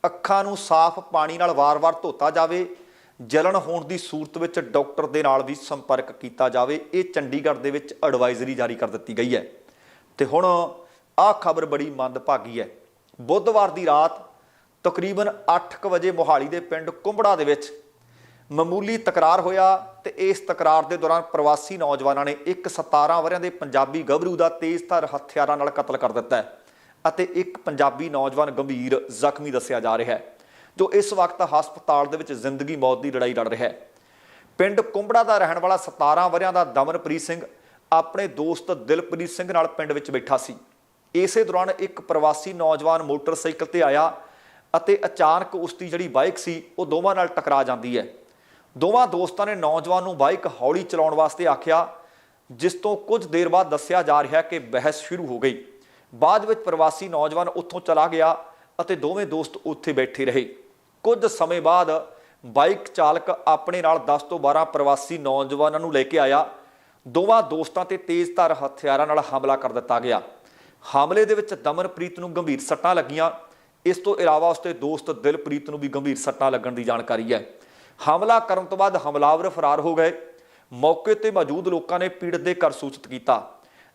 ਅੱਖਾਂ ਨੂੰ ਸਾਫ਼ ਪਾਣੀ ਨਾਲ ਵਾਰ-ਵਾਰ ਧੋਤਾ ਜਾਵੇ। ਜਲਣ ਹੋਣ ਦੀ ਸੂਰਤ ਵਿੱਚ ਡਾਕਟਰ ਦੇ ਨਾਲ ਵੀ ਸੰਪਰਕ ਕੀਤਾ ਜਾਵੇ। ਇਹ ਚੰਡੀਗੜ੍ਹ ਦੇ ਵਿੱਚ ਐਡਵਾਈਜ਼ਰੀ ਜਾਰੀ ਕਰ ਦਿੱਤੀ ਗਈ ਹੈ। ਤੇ ਹੁਣ ਆਹ ਖਬਰ ਬੜੀ ਮੰਦਭਾਗੀ ਹੈ। ਬੁੱਧਵਾਰ ਦੀ ਰਾਤ ਤਕਰੀਬਨ 8:00 ਵਜੇ ਮੋਹਾਲੀ ਦੇ ਪਿੰਡ ਕੁੰਬੜਾ ਦੇ ਵਿੱਚ ਮਾਮੂਲੀ ਤਕਰਾਰ ਹੋਇਆ ਤੇ ਇਸ ਤਕਰਾਰ ਦੇ ਦੌਰਾਨ ਪ੍ਰਵਾਸੀ ਨੌਜਵਾਨਾਂ ਨੇ ਇੱਕ 17 ਵਰਿਆਂ ਦੇ ਪੰਜਾਬੀ ਗੱਭਰੂ ਦਾ ਤੇਜ਼ਧਾਰ ਹਥਿਆਰਾਂ ਨਾਲ ਕਤਲ ਕਰ ਦਿੱਤਾ ਹੈ ਅਤੇ ਇੱਕ ਪੰਜਾਬੀ ਨੌਜਵਾਨ ਗੰਭੀਰ ਜ਼ਖਮੀ ਦੱਸਿਆ ਜਾ ਰਿਹਾ ਹੈ, ਜੋ ਇਸ ਵਕਤ ਹਸਪਤਾਲ ਦੇ ਵਿੱਚ ਜ਼ਿੰਦਗੀ ਮੌਤ ਦੀ ਲੜਾਈ ਲੜ ਰਿਹਾ ਹੈ। ਪਿੰਡ ਕੁੰਬੜਾ ਦਾ ਰਹਿਣ ਵਾਲਾ 17 ਵਰਿਆਂ ਦਾ ਦਮਨਪ੍ਰੀਤ ਸਿੰਘ ਆਪਣੇ ਦੋਸਤ ਦਿਲਪ੍ਰੀਤ ਸਿੰਘ ਨਾਲ ਪਿੰਡ ਵਿੱਚ ਬੈਠਾ ਸੀ। ਇਸੇ ਦੌਰਾਨ ਇੱਕ ਪ੍ਰਵਾਸੀ ਨੌਜਵਾਨ ਮੋਟਰਸਾਈਕਲ ਤੇ ਆਇਆ ਅਤੇ ਅਚਾਨਕ ਉਸ ਦੀ ਜਿਹੜੀ ਬਾਈਕ ਸੀ, ਉਹ ਦੋਵਾਂ ਨਾਲ ਟਕਰਾ ਜਾਂਦੀ ਹੈ। ਦੋਵਾਂ ਦੋਸਤਾਂ ਨੇ ਨੌਜਵਾਨ ਨੂੰ ਬਾਈਕ ਹੌਲੀ ਚਲਾਉਣ ਵਾਸਤੇ ਆਖਿਆ, ਜਿਸ ਤੋਂ ਕੁਝ ਦੇਰ ਬਾਅਦ ਦੱਸਿਆ ਜਾ ਰਿਹਾ ਕਿ ਬਹਿਸ ਸ਼ੁਰੂ ਹੋ ਗਈ। ਬਾਅਦ ਵਿੱਚ ਪ੍ਰਵਾਸੀ ਨੌਜਵਾਨ ਉੱਥੋਂ ਚਲਾ ਗਿਆ ਅਤੇ ਦੋਵੇਂ ਦੋਸਤ ਉੱਥੇ ਬੈਠੇ ਰਹੇ। ਕੁਝ ਸਮੇਂ ਬਾਅਦ ਬਾਈਕ ਚਾਲਕ ਆਪਣੇ ਨਾਲ 10 ਤੋਂ 12 ਪ੍ਰਵਾਸੀ ਨੌਜਵਾਨਾਂ ਨੂੰ ਲੈ ਕੇ ਆਇਆ। ਦੋਵਾਂ ਦੋਸਤਾਂ ਤੇ ਤੇਜ਼ ਧਾਰ ਹਥਿਆਰਾਂ ਨਾਲ ਹਮਲਾ ਕਰ ਦਿੱਤਾ ਗਿਆ। ਹਮਲੇ ਦੇ ਵਿੱਚ ਦਮਨਪ੍ਰੀਤ ਨੂੰ ਗੰਭੀਰ ਸੱਟਾਂ ਲੱਗੀਆਂ। ਇਸ ਤੋਂ ਇਲਾਵਾ ਉਸਦੇ ਦੋਸਤ ਦਿਲਪ੍ਰੀਤ ਨੂੰ ਵੀ ਗੰਭੀਰ ਸੱਟਾਂ ਲੱਗਣ ਦੀ ਜਾਣਕਾਰੀ ਹੈ। ਹਮਲਾ ਕਰਨ ਤੋਂ ਬਾਅਦ ਹਮਲਾਵਰ ਫਰਾਰ ਹੋ ਗਏ। ਮੌਕੇ ਤੇ ਮੌਜੂਦ ਲੋਕਾਂ ਨੇ ਪੀੜਤ ਦੇ ਘਰ ਸੂਚਿਤ ਕੀਤਾ।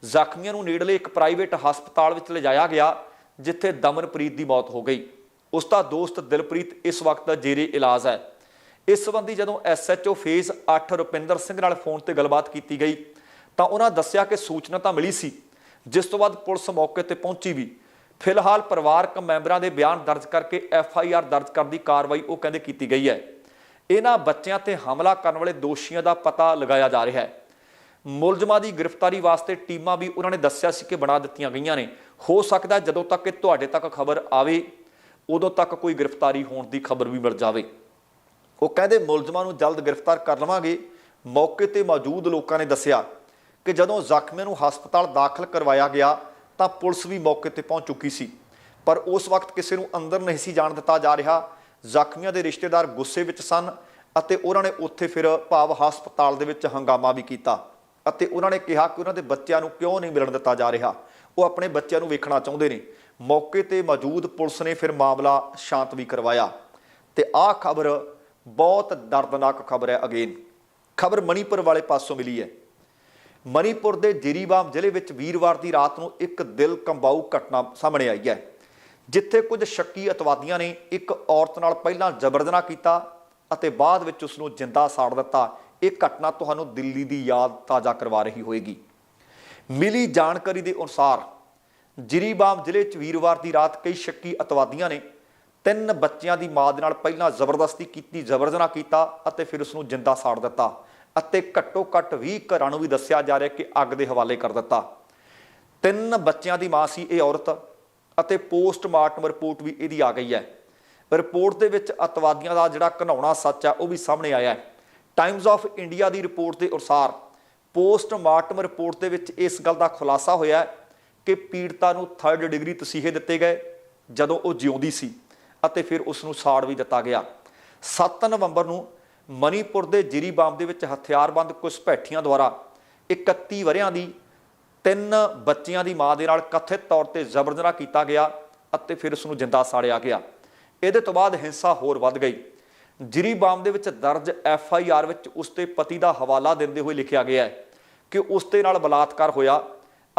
ਜ਼ਖਮੀਆਂ ਨੂੰ ਨੇੜਲੇ ਇੱਕ ਪ੍ਰਾਈਵੇਟ ਹਸਪਤਾਲ ਵਿੱਚ ਲਿਜਾਇਆ ਗਿਆ, ਜਿੱਥੇ ਦਮਨਪ੍ਰੀਤ ਦੀ ਮੌਤ ਹੋ ਗਈ। ਉਸ ਦਾ ਦੋਸਤ ਦਿਲਪ੍ਰੀਤ ਇਸ ਵਕਤ ਜੇਰੇ ਇਲਾਜ ਹੈ। ਇਸ ਸੰਬੰਧੀ ਜਦੋਂ ਐਸਐਚਓ ਫੇਜ਼ 8 ਰੁਪਿੰਦਰ ਸਿੰਘ ਨਾਲ ਫੋਨ ਤੇ ਗੱਲਬਾਤ ਕੀਤੀ ਗਈ, ਤਾਂ ਉਹਨਾਂ ਦੱਸਿਆ ਕਿ ਸੂਚਨਾ ਤਾਂ ਮਿਲੀ ਸੀ ਜਿਸ ਤੋਂ ਬਾਅਦ ਪੁਲਿਸ ਮੌਕੇ ਤੇ ਪਹੁੰਚੀ ਵੀ। ਫਿਲਹਾਲ ਪਰਿਵਾਰਕ ਮੈਂਬਰਾਂ ਦੇ ਬਿਆਨ ਦਰਜ ਕਰਕੇ ਐਫ ਆਈ ਆਰ ਦਰਜ ਕਰਨ ਦੀ ਕਾਰਵਾਈ ਉਹ ਕਹਿੰਦੇ ਕੀਤੀ ਗਈ ਹੈ। ਇਹਨਾਂ ਬੱਚਿਆਂ ਤੇ ਹਮਲਾ ਕਰਨ ਵਾਲੇ ਦੋਸ਼ੀਆਂ ਦਾ ਪਤਾ ਲਗਾਇਆ ਜਾ ਰਿਹਾ ਹੈ। ਮੁਲਜ਼ਮਾਂ ਦੀ ਗ੍ਰਿਫਤਾਰੀ ਵਾਸਤੇ ਟੀਮਾਂ ਵੀ ਉਹਨਾਂ ਨੇ ਦੱਸਿਆ ਸੀ ਕਿ ਬਣਾ ਦਿੱਤੀਆਂ ਗਈਆਂ ਨੇ। ਹੋ ਸਕਦਾ ਜਦੋਂ ਤੱਕ ਇਹ ਤੁਹਾਡੇ ਤੱਕ ਖਬਰ ਆਵੇ, ਉਦੋਂ ਤੱਕ ਕੋਈ ਗ੍ਰਿਫਤਾਰੀ ਹੋਣ ਦੀ ਖਬਰ ਵੀ ਮਿਲ ਜਾਵੇ। ਉਹ ਕਹਿੰਦੇ, ਮੁਲਜ਼ਮਾਂ ਨੂੰ ਜਲਦ ਗ੍ਰਿਫਤਾਰ ਕਰ ਲਵਾਂਗੇ। ਮੌਕੇ ਤੇ ਮੌਜੂਦ ਲੋਕਾਂ ਨੇ ਦੱਸਿਆ ਕਿ ਜਦੋਂ ਜ਼ਖਮੀਆਂ ਨੂੰ ਹਸਪਤਾਲ ਦਾਖਲ ਕਰਵਾਇਆ ਗਿਆ ਤਾਂ ਪੁਲਿਸ ਵੀ ਮੌਕੇ ਤੇ ਪਹੁੰਚ ਚੁੱਕੀ ਸੀ। ਪਰ ਉਸ ਵਕਤ ਕਿਸੇ ਨੂੰ ਅੰਦਰ ਨਹੀਂ ਸੀ ਜਾਣ ਦਿੱਤਾ ਜਾ ਰਿਹਾ। ਜ਼ਖਮੀਆਂ ਦੇ ਰਿਸ਼ਤੇਦਾਰ ਗੁੱਸੇ ਵਿੱਚ ਸਨ ਅਤੇ ਉਹਨਾਂ ਨੇ ਉੱਥੇ ਫਿਰ ਭਾਵ ਹਸਪਤਾਲ ਦੇ ਵਿੱਚ ਹੰਗਾਮਾ ਵੀ ਕੀਤਾ ਅਤੇ ਉਹਨਾਂ ਨੇ ਕਿਹਾ ਕਿ ਉਹਨਾਂ ਦੇ ਬੱਚਿਆਂ ਨੂੰ ਕਿਉਂ ਨਹੀਂ ਮਿਲਣ ਦਿੱਤਾ ਜਾ ਰਿਹਾ। ਉਹ ਆਪਣੇ ਬੱਚਿਆਂ ਨੂੰ ਵੇਖਣਾ ਚਾਹੁੰਦੇ ਨੇ। ਮੌਕੇ ਤੇ ਮੌਜੂਦ ਪੁਲਿਸ ਨੇ ਫਿਰ ਮਾਮਲਾ ਸ਼ਾਂਤ ਵੀ ਕਰਵਾਇਆ ਤੇ ਆਹ ਖਬਰ ਬਹੁਤ ਦਰਦਨਾਕ ਖਬਰ ਹੈ ਅਗੇਨ। ਖਬਰ ਮਣੀਪੁਰ ਵਾਲੇ ਪਾਸੋਂ ਮਿਲੀ ਹੈ। ਮਣੀਪੁਰ ਦੇ ਜ਼ੀਰੀਬਾਮ ਜ਼ਿਲ੍ਹੇ ਵਿੱਚ ਵੀਰਵਾਰ ਦੀ ਰਾਤ ਨੂੰ ਇੱਕ ਦਿਲ ਕੰਬਾਊ ਘਟਨਾ ਸਾਹਮਣੇ ਆਈ ਹੈ, ਜਿੱਥੇ ਕੁਝ ਸ਼ੱਕੀ ਅਤਵਾਦੀਆਂ ਨੇ ਇੱਕ ਔਰਤ ਨਾਲ ਪਹਿਲਾਂ ਜ਼ਬਰਦਨਾ ਕੀਤਾ ਅਤੇ ਬਾਅਦ ਵਿੱਚ ਉਸ ਨੂੰ ਜਿੰਦਾ ਸਾੜ ਦਿੱਤਾ। ਇਹ ਘਟਨਾ ਤੁਹਾਨੂੰ ਦਿੱਲੀ ਦੀ ਯਾਦ ਤਾਜ਼ਾ ਕਰਵਾ ਰਹੀ ਹੋਏਗੀ ਮਿਲੀ ਜਾਣਕਾਰੀ ਦੇ ਅਨੁਸਾਰ ਜ਼ੀਰੀਬਾਮ ਜ਼ਿਲ੍ਹੇ 'ਚ ਵੀਰਵਾਰ ਦੀ ਰਾਤ ਕਈ ਸ਼ੱਕੀ ਅਤਵਾਦੀਆਂ ਨੇ ਤਿੰਨ ਬੱਚਿਆਂ ਦੀ ਮਾਂ ਦੇ ਨਾਲ ਪਹਿਲਾਂ ਜ਼ਬਰਦਸਤੀ ਕੀਤੀ, ਜ਼ਬਰਦਨਾ ਕੀਤਾ ਅਤੇ ਫਿਰ ਉਸ ਨੂੰ ਜਿੰਦਾ ਸਾੜ ਦਿੱਤਾ। ਅਤੇ ਘੱਟੋ ਘੱਟ 20 ਘਰਾਂ ਨੂੰ ਵੀ ਦੱਸਿਆ ਜਾ ਰਿਹਾ ਕਿ ਅੱਗ ਦੇ ਹਵਾਲੇ ਕਰ ਦਿੱਤਾ। ਤਿੰਨ ਬੱਚਿਆਂ ਦੀ ਮਾਂ ਸੀ ਇਹ ਔਰਤ ਅਤੇ ਪੋਸਟਮਾਰਟਮ ਰਿਪੋਰਟ ਵੀ ਇਹਦੀ ਆ ਗਈ ਹੈ। ਰਿਪੋਰਟ ਦੇ ਵਿੱਚ ਅਤਵਾਦੀਆਂ ਦਾ ਜਿਹੜਾ ਘਨਾਉਣਾ ਸੱਚ ਆ, ਉਹ ਵੀ ਸਾਹਮਣੇ ਆਇਆ ਹੈ। ਟਾਈਮਜ਼ ਆਫ ਇੰਡੀਆ ਦੀ ਰਿਪੋਰਟ ਦੇ ਅਨੁਸਾਰ ਪੋਸਟਮਾਰਟਮ ਰਿਪੋਰਟ ਦੇ ਵਿੱਚ ਇਸ ਗੱਲ ਦਾ ਖੁਲਾਸਾ ਹੋਇਆ ਕਿ ਪੀੜਤਾ ਨੂੰ 3rd ਡਿਗਰੀ ਤਸੀਹੇ ਦਿੱਤੇ ਗਏ ਜਦੋਂ ਉਹ ਜਿਉਂਦੀ ਸੀ ਅਤੇ ਫਿਰ ਉਸ ਨੂੰ ਸਾੜ ਵੀ ਦਿੱਤਾ ਗਿਆ। 7 ਨਵੰਬਰ ਨੂੰ ਮਨੀਪੁਰ ਦੇ ਜਿਰੀਬਾਮ ਦੇ ਵਿੱਚ ਹਥਿਆਰਬੰਦ ਘੁਸਪੈਠੀਆਂ ਦੁਆਰਾ 31 ਵਰਿਆਂ ਦੀ, ਤਿੰਨ ਬੱਚਿਆਂ ਦੀ ਮਾਂ ਦੇ ਨਾਲ ਕਥਿਤ ਤੌਰ ਤੇ ਜ਼ਬਰਦਨਾ ਕੀਤਾ ਗਿਆ ਅਤੇ ਫਿਰ ਉਸ ਨੂੰ ਜਿੰਦਾ ਸਾੜਿਆ ਗਿਆ। ਇਹਦੇ ਤੋਂ ਬਾਅਦ ਹਿੰਸਾ ਹੋਰ ਵੱਧ ਗਈ। ਜਿਰੀਬਾਮ ਦੇ ਵਿੱਚ ਦਰਜ ਐਫ ਆਈ ਆਰ ਵਿੱਚ ਉਸ ਦੇ ਪਤੀ ਦਾ ਹਵਾਲਾ ਦਿੰਦੇ ਹੋਏ ਲਿਖਿਆ ਗਿਆ ਹੈ ਕਿ ਉਸ ਦੇ ਨਾਲ ਬਲਾਤਕਾਰ ਹੋਇਆ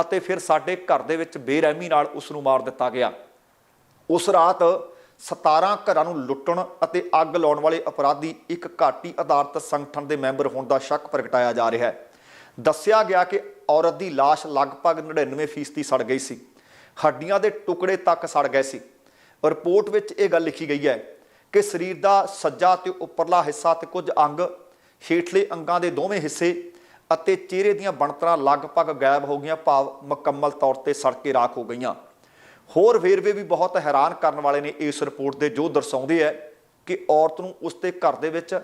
ਅਤੇ ਫਿਰ ਸਾਡੇ ਘਰ ਦੇ ਵਿੱਚ ਬੇਰਹਿਮੀ ਨਾਲ ਉਸ ਨੂੰ ਮਾਰ ਦਿੱਤਾ ਗਿਆ। ਉਸ ਰਾਤ 17 ਘਰਾਂ ਨੂੰ ਲੁੱਟਣ ਅਤੇ ਅੱਗ ਲਾਉਣ ਵਾਲੇ ਅਪਰਾਧੀ ਇੱਕ ਘਾਟੀ ਆਧਾਰਿਤ ਸੰਗਠਨ ਦੇ ਮੈਂਬਰ ਹੋਣ ਦਾ ਸ਼ੱਕ ਪ੍ਰਗਟਾਇਆ ਜਾ ਰਿਹਾ ਹੈ। ਦੱਸਿਆ ਗਿਆ ਕਿ ਔਰਤ ਦੀ ਲਾਸ਼ ਲਗਭਗ 99% ਸੜ ਗਈ ਸੀ। ਹੱਡੀਆਂ ਦੇ ਟੁਕੜੇ ਤੱਕ ਸੜ ਗਏ ਸੀ। ਰਿਪੋਰਟ ਵਿੱਚ ਇਹ ਗੱਲ ਲਿਖੀ ਗਈ ਹੈ ਕਿ ਸਰੀਰ ਦਾ ਸੱਜਾ ਤੇ ਉੱਪਰਲਾ ਹਿੱਸਾ ਤੇ ਕੁਝ ਅੰਗ, ਹੇਠਲੇ ਅੰਗਾਂ ਦੇ ਦੋਵੇਂ ਹਿੱਸੇ ਅਤੇ ਚਿਹਰੇ ਦੀਆਂ ਬਣਤਰਾਂ ਲਗਭਗ ਗਾਇਬ ਹੋ ਗਈਆਂ, ਭਾਵ ਮੁਕੰਮਲ ਤੌਰ ਤੇ ਸੜ ਕੇ ਰਾਖ ਹੋ ਗਈਆਂ। ਹੋਰ ਵੇਰਵੇ ਵੀ ਬਹੁਤ ਹੈਰਾਨ ਕਰਨ ਵਾਲੇ ਨੇ ਇਸ ਰਿਪੋਰਟ ਦੇ, ਜੋ ਦਰਸਾਉਂਦੇ ਹੈ ਕਿ ਔਰਤ ਨੂੰ ਉਸ ਦੇ ਘਰ ਦੇ ਵਿੱਚ,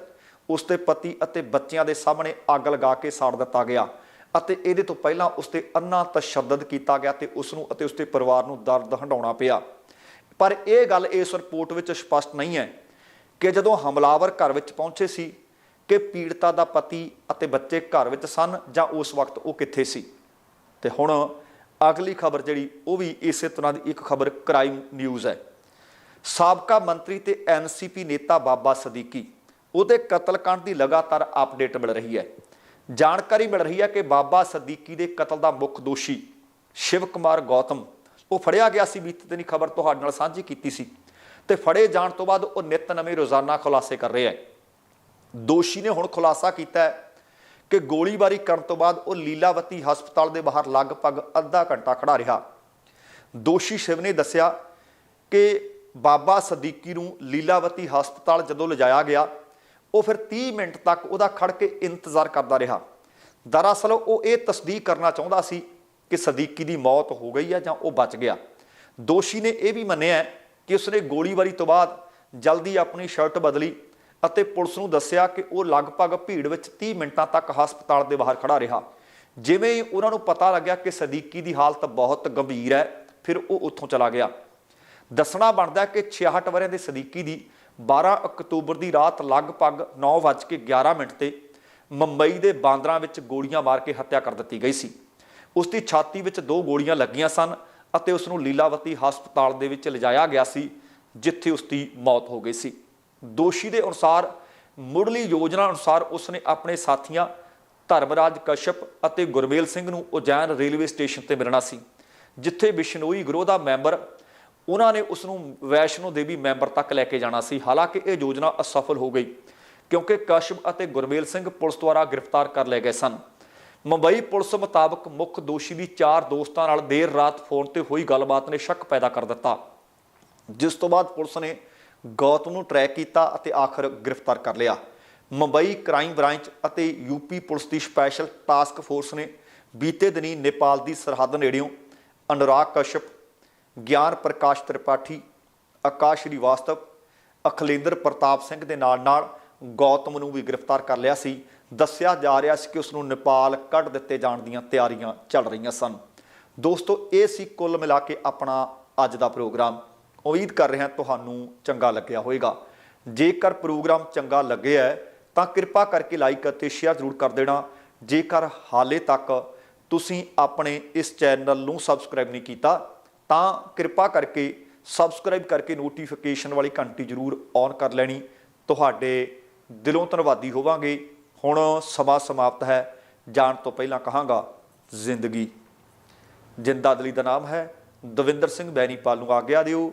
ਉਸ ਦੇ ਪਤੀ ਅਤੇ ਬੱਚਿਆਂ ਦੇ ਸਾਹਮਣੇ ਅੱਗ ਲਗਾ ਕੇ ਸਾੜ ਦਿੱਤਾ ਗਿਆ ਅਤੇ ਇਹਦੇ ਤੋਂ ਪਹਿਲਾਂ ਉਸ ਤੇ ਅੰਨਾ ਤਸ਼ੱਦਦ ਕੀਤਾ ਗਿਆ ਤੇ ਉਸ ਨੂੰ ਅਤੇ ਉਸ ਦੇ ਪਰਿਵਾਰ ਨੂੰ ਦਰਦ ਹੰਡਾਉਣਾ ਪਿਆ। ਪਰ ਇਹ ਗੱਲ ਇਸ ਰਿਪੋਰਟ ਵਿੱਚ ਸਪਸ਼ਟ ਨਹੀਂ ਹੈ ਕਿ ਜਦੋਂ ਹਮਲਾਵਰ ਘਰ ਵਿੱਚ ਪਹੁੰਚੇ ਸੀ ਕਿ ਪੀੜਤਾ ਦਾ ਪਤੀ ਅਤੇ ਬੱਚੇ ਘਰ ਵਿੱਚ ਸਨ ਜਾਂ ਉਸ ਵਕਤ ਉਹ ਕਿੱਥੇ ਸੀ। ਤੇ ਹੁਣ ਅਗਲੀ ਖਬਰ ਜਿਹੜੀ, ਉਹ ਵੀ ਇਸੇ ਤਰ੍ਹਾਂ ਦੀ ਇੱਕ ਖਬਰ, ਕ੍ਰਾਈਮ ਨਿਊਜ਼ ਹੈ। ਸਾਬਕਾ ਮੰਤਰੀ ਤੇ ਐਨਸੀਪੀ ਨੇਤਾ ਬਾਬਾ ਸਦੀਕੀ, ਉਹਦੇ ਕਤਲकांड ਦੀ ਲਗਾਤਾਰ ਅਪਡੇਟ ਮਿਲ ਰਹੀ ਹੈ। ਜਾਣਕਾਰੀ ਮਿਲ ਰਹੀ ਹੈ ਕਿ ਬਾਬਾ ਸਦੀਕੀ ਦੇ ਕਤਲ ਦਾ ਮੁੱਖ ਦੋਸ਼ੀ ਸ਼ਿਵ ਕੁਮਾਰ ਗੌਤਮ, ਉਹ ਫੜਿਆ ਗਿਆ ਸੀ, ਬੀਤੇ ਦਿਨੀ ਖਬਰ ਤੁਹਾਡੇ ਨਾਲ ਸਾਂਝੀ ਕੀਤੀ ਸੀ। ਤੇ ਫੜੇ ਜਾਣ ਤੋਂ ਬਾਅਦ ਉਹ ਨਿਤ ਨਵੇਂ ਰੋਜ਼ਾਨਾ ਖੁਲਾਸੇ ਕਰ ਰਿਹਾ ਹੈ। ਦੋਸ਼ੀ ਨੇ ਹੁਣ ਖੁਲਾਸਾ ਕੀਤਾ ਹੈ। ਕਿ ਗੋਲੀਬਾਰੀ ਕਰਨ ਤੋਂ ਬਾਅਦ ਉਹ ਲੀਲਾਵਤੀ ਹਸਪਤਾਲ ਦੇ ਬਾਹਰ ਲਗਭਗ ਅੱਧਾ ਘੰਟਾ ਖੜਾ ਰਿਹਾ। ਦੋਸ਼ੀ ਸ਼ਿਵ ਨੇ ਦੱਸਿਆ ਕਿ ਬਾਬਾ ਸਦੀਕੀ ਨੂੰ ਲੀਲਾਵਤੀ ਹਸਪਤਾਲ ਜਦੋਂ ਲਿਜਾਇਆ ਗਿਆ, ਉਹ ਫਿਰ 30 ਮਿੰਟ ਤੱਕ ਉਹਦਾ ਖੜ ਕੇ ਇੰਤਜ਼ਾਰ ਕਰਦਾ ਰਿਹਾ। ਦਰਅਸਲ ਉਹ ਇਹ ਤਸਦੀਕ ਕਰਨਾ ਚਾਹੁੰਦਾ ਸੀ ਕਿ ਸਦੀਕੀ ਦੀ ਮੌਤ ਹੋ ਗਈ ਹੈ ਜਾਂ ਉਹ ਬਚ ਗਿਆ। ਦੋਸ਼ੀ ਨੇ ਇਹ ਵੀ ਮੰਨਿਆ ਕਿ ਉਸਨੇ ਗੋਲੀਬਾਰੀ ਤੋਂ ਬਾਅਦ ਜਲਦੀ ਆਪਣੀ ਸ਼ਰਟ ਬਦਲੀ ਅਤੇ ਪੁਲਿਸ ਨੂੰ ਦੱਸਿਆ ਕਿ ਉਹ ਲਗਭਗ ਭੀੜ ਵਿੱਚ 30 ਮਿੰਟਾਂ ਤੱਕ ਹਸਪਤਾਲ ਦੇ ਬਾਹਰ ਖੜਾ ਰਿਹਾ। ਜਿਵੇਂ ਹੀ ਉਹਨਾਂ ਨੂੰ ਪਤਾ ਲੱਗਿਆ ਕਿ ਸਦੀਕੀ ਦੀ ਹਾਲਤ ਬਹੁਤ ਗੰਭੀਰ ਹੈ, ਫਿਰ ਉਹ ਉੱਥੋਂ ਚਲਾ ਗਿਆ। ਦੱਸਣਾ ਬਣਦਾ ਕਿ 66 ਵਰ੍ਹਿਆਂ ਦੇ ਸਦੀਕੀ ਦੀ 12 ਅਕਤੂਬਰ ਦੀ ਰਾਤ ਲਗਭਗ 9:11 ਮਿੰਟ ਤੇ ਮੁੰਬਈ ਦੇ ਬਾਂਦਰਾਂ ਵਿੱਚ ਗੋਲੀਆਂ ਮਾਰ ਕੇ ਹੱਤਿਆ ਕਰ ਦਿੱਤੀ ਗਈ ਸੀ। ਉਸ ਦੀ ਛਾਤੀ ਵਿੱਚ ਦੋ ਗੋਲੀਆਂ ਲੱਗੀਆਂ ਸਨ ਅਤੇ ਉਸ ਨੂੰ ਲੀਲਾਵਤੀ ਹਸਪਤਾਲ ਦੇ ਵਿੱਚ ਲਿਜਾਇਆ ਗਿਆ ਸੀ, ਜਿੱਥੇ ਉਸ ਦੀ ਮੌਤ ਹੋ ਗਈ ਸੀ। ਦੋਸ਼ੀ ਦੇ ਅਨੁਸਾਰ, ਮੁੱਢਲੀ ਯੋਜਨਾ ਅਨੁਸਾਰ ਉਸ ਨੇ ਆਪਣੇ ਸਾਥੀਆਂ ਧਰਮਰਾਜ ਕਸ਼ਪ ਅਤੇ ਗੁਰਮੇਲ ਸਿੰਘ ਨੂੰ ਉਜੈਨ ਰੇਲਵੇ ਸਟੇਸ਼ਨ ਤੇ ਮਿਲਣਾ ਸੀ, ਜਿੱਥੇ ਬਿਸ਼ਨੋਈ ਗਰੋਹ ਦਾ ਮੈਂਬਰ, ਉਹਨਾਂ ਨੇ ਉਸ ਨੂੰ ਵੈਸ਼ਨੋ ਦੇਵੀ ਮੈਂਬਰ ਤੱਕ ਲੈ ਕੇ ਜਾਣਾ ਸੀ। ਹਾਲਾਂਕਿ ਇਹ ਯੋਜਨਾ ਅਸਫਲ ਹੋ ਗਈ, ਕਿਉਂਕਿ ਕਸ਼ਪ ਅਤੇ ਗੁਰਮੇਲ ਸਿੰਘ ਪੁਲਿਸ ਦੁਆਰਾ ਗ੍ਰਿਫਤਾਰ ਕਰ ਲਏ ਗਏ ਸਨ। ਮੁੰਬਈ ਪੁਲਿਸ ਮੁਤਾਬਕ ਮੁੱਖ ਦੋਸ਼ੀ ਦੀ ਚਾਰ ਦੋਸਤਾਂ ਨਾਲ ਦੇਰ ਰਾਤ ਫੋਨ ਤੇ ਹੋਈ ਗੱਲਬਾਤ ਨੇ ਸ਼ੱਕ ਪੈਦਾ ਕਰ ਦਿੱਤਾ, ਜਿਸ ਤੋਂ ਬਾਅਦ ਪੁਲਿਸ ਨੇ ਗੌਤਮ ਨੂੰ ਟਰੈਕ ਕੀਤਾ ਅਤੇ ਆਖਰ ਗ੍ਰਿਫਤਾਰ ਕਰ ਲਿਆ। ਮੁੰਬਈ ਕ੍ਰਾਈਮ ਬ੍ਰਾਂਚ ਅਤੇ ਯੂਪੀ ਪੁਲਿਸ ਦੀ ਸਪੈਸ਼ਲ ਟਾਸਕ ਫੋਰਸ ਨੇ ਬੀਤੇ ਦਿਨੀ ਨੇਪਾਲ ਦੀ ਸਰਹੱਦ ਨੇੜਿਓਂ ਅਨੁਰਾਗ ਕਸ਼ਪ ਗਿਆਨ ਪ੍ਰਕਾਸ਼ ਤ੍ਰਿਪਾਠੀ, ਆਕਾਸ਼ ਸ਼੍ਰੀਵਾਸਤਵ, ਅਖਲੇਂਦਰ ਪ੍ਰਤਾਪ ਸਿੰਘ ਦੇ ਨਾਲ ਨਾਲ ਗੌਤਮ ਨੂੰ ਵੀ ਗ੍ਰਿਫਤਾਰ ਕਰ ਲਿਆ ਸੀ। ਦੱਸਿਆ ਜਾ ਰਿਹਾ ਸੀ ਕਿ ਉਸ ਨੂੰ ਨੇਪਾਲ ਕੱਢ ਦਿੱਤੇ ਜਾਣ ਦੀਆਂ ਤਿਆਰੀਆਂ ਚੱਲ ਰਹੀਆਂ ਸਨ। ਦੋਸਤੋ, ਇਹ ਸੀ ਕੁੱਲ ਮਿਲਾ ਕੇ ਆਪਣਾ ਅੱਜ ਦਾ ਪ੍ਰੋਗਰਾਮ। ਉਮੀਦ ਕਰ ਰਿਹਾ ਤੁਹਾਨੂੰ ਚੰਗਾ ਲੱਗਿਆ ਹੋਵੇਗਾ। ਜੇਕਰ ਪ੍ਰੋਗਰਾਮ ਚੰਗਾ ਲੱਗਿਆ ਹੈ, ਤਾਂ ਕਿਰਪਾ ਕਰਕੇ ਲਾਈਕ ਅਤੇ ਸ਼ੇਅਰ ਜ਼ਰੂਰ ਕਰ ਦੇਣਾ। ਜੇਕਰ ਹਾਲੇ ਤੱਕ ਤੁਸੀਂ ਆਪਣੇ ਇਸ ਚੈਨਲ ਨੂੰ ਸਬਸਕ੍ਰਾਈਬ ਨਹੀਂ ਕੀਤਾ, ਤਾਂ ਕਿਰਪਾ ਕਰਕੇ ਸਬਸਕ੍ਰਾਈਬ ਕਰਕੇ ਨੋਟੀਫਿਕੇਸ਼ਨ ਵਾਲੀ ਘੰਟੀ ਜ਼ਰੂਰ ਔਨ ਕਰ ਲੈਣੀ। ਤੁਹਾਡੇ ਦਿਲੋਂ ਧੰਨਵਾਦੀ ਹੋਵਾਂਗੇ। ਹੁਣ ਸਮਾਂ ਸਮਾਪਤ ਹੈ। ਜਾਣ ਤੋਂ ਪਹਿਲਾਂ ਕਹਾਂਗਾ, ਜ਼ਿੰਦਗੀ। ਜਿੰਦਾਦਲੀ ਦਾ ਨਾਮ ਹੈ ਦਵਿੰਦਰ ਸਿੰਘ ਬੈਣੀਪਾਲ ਨੂੰ ਆਗਿਆ ਦਿਓ।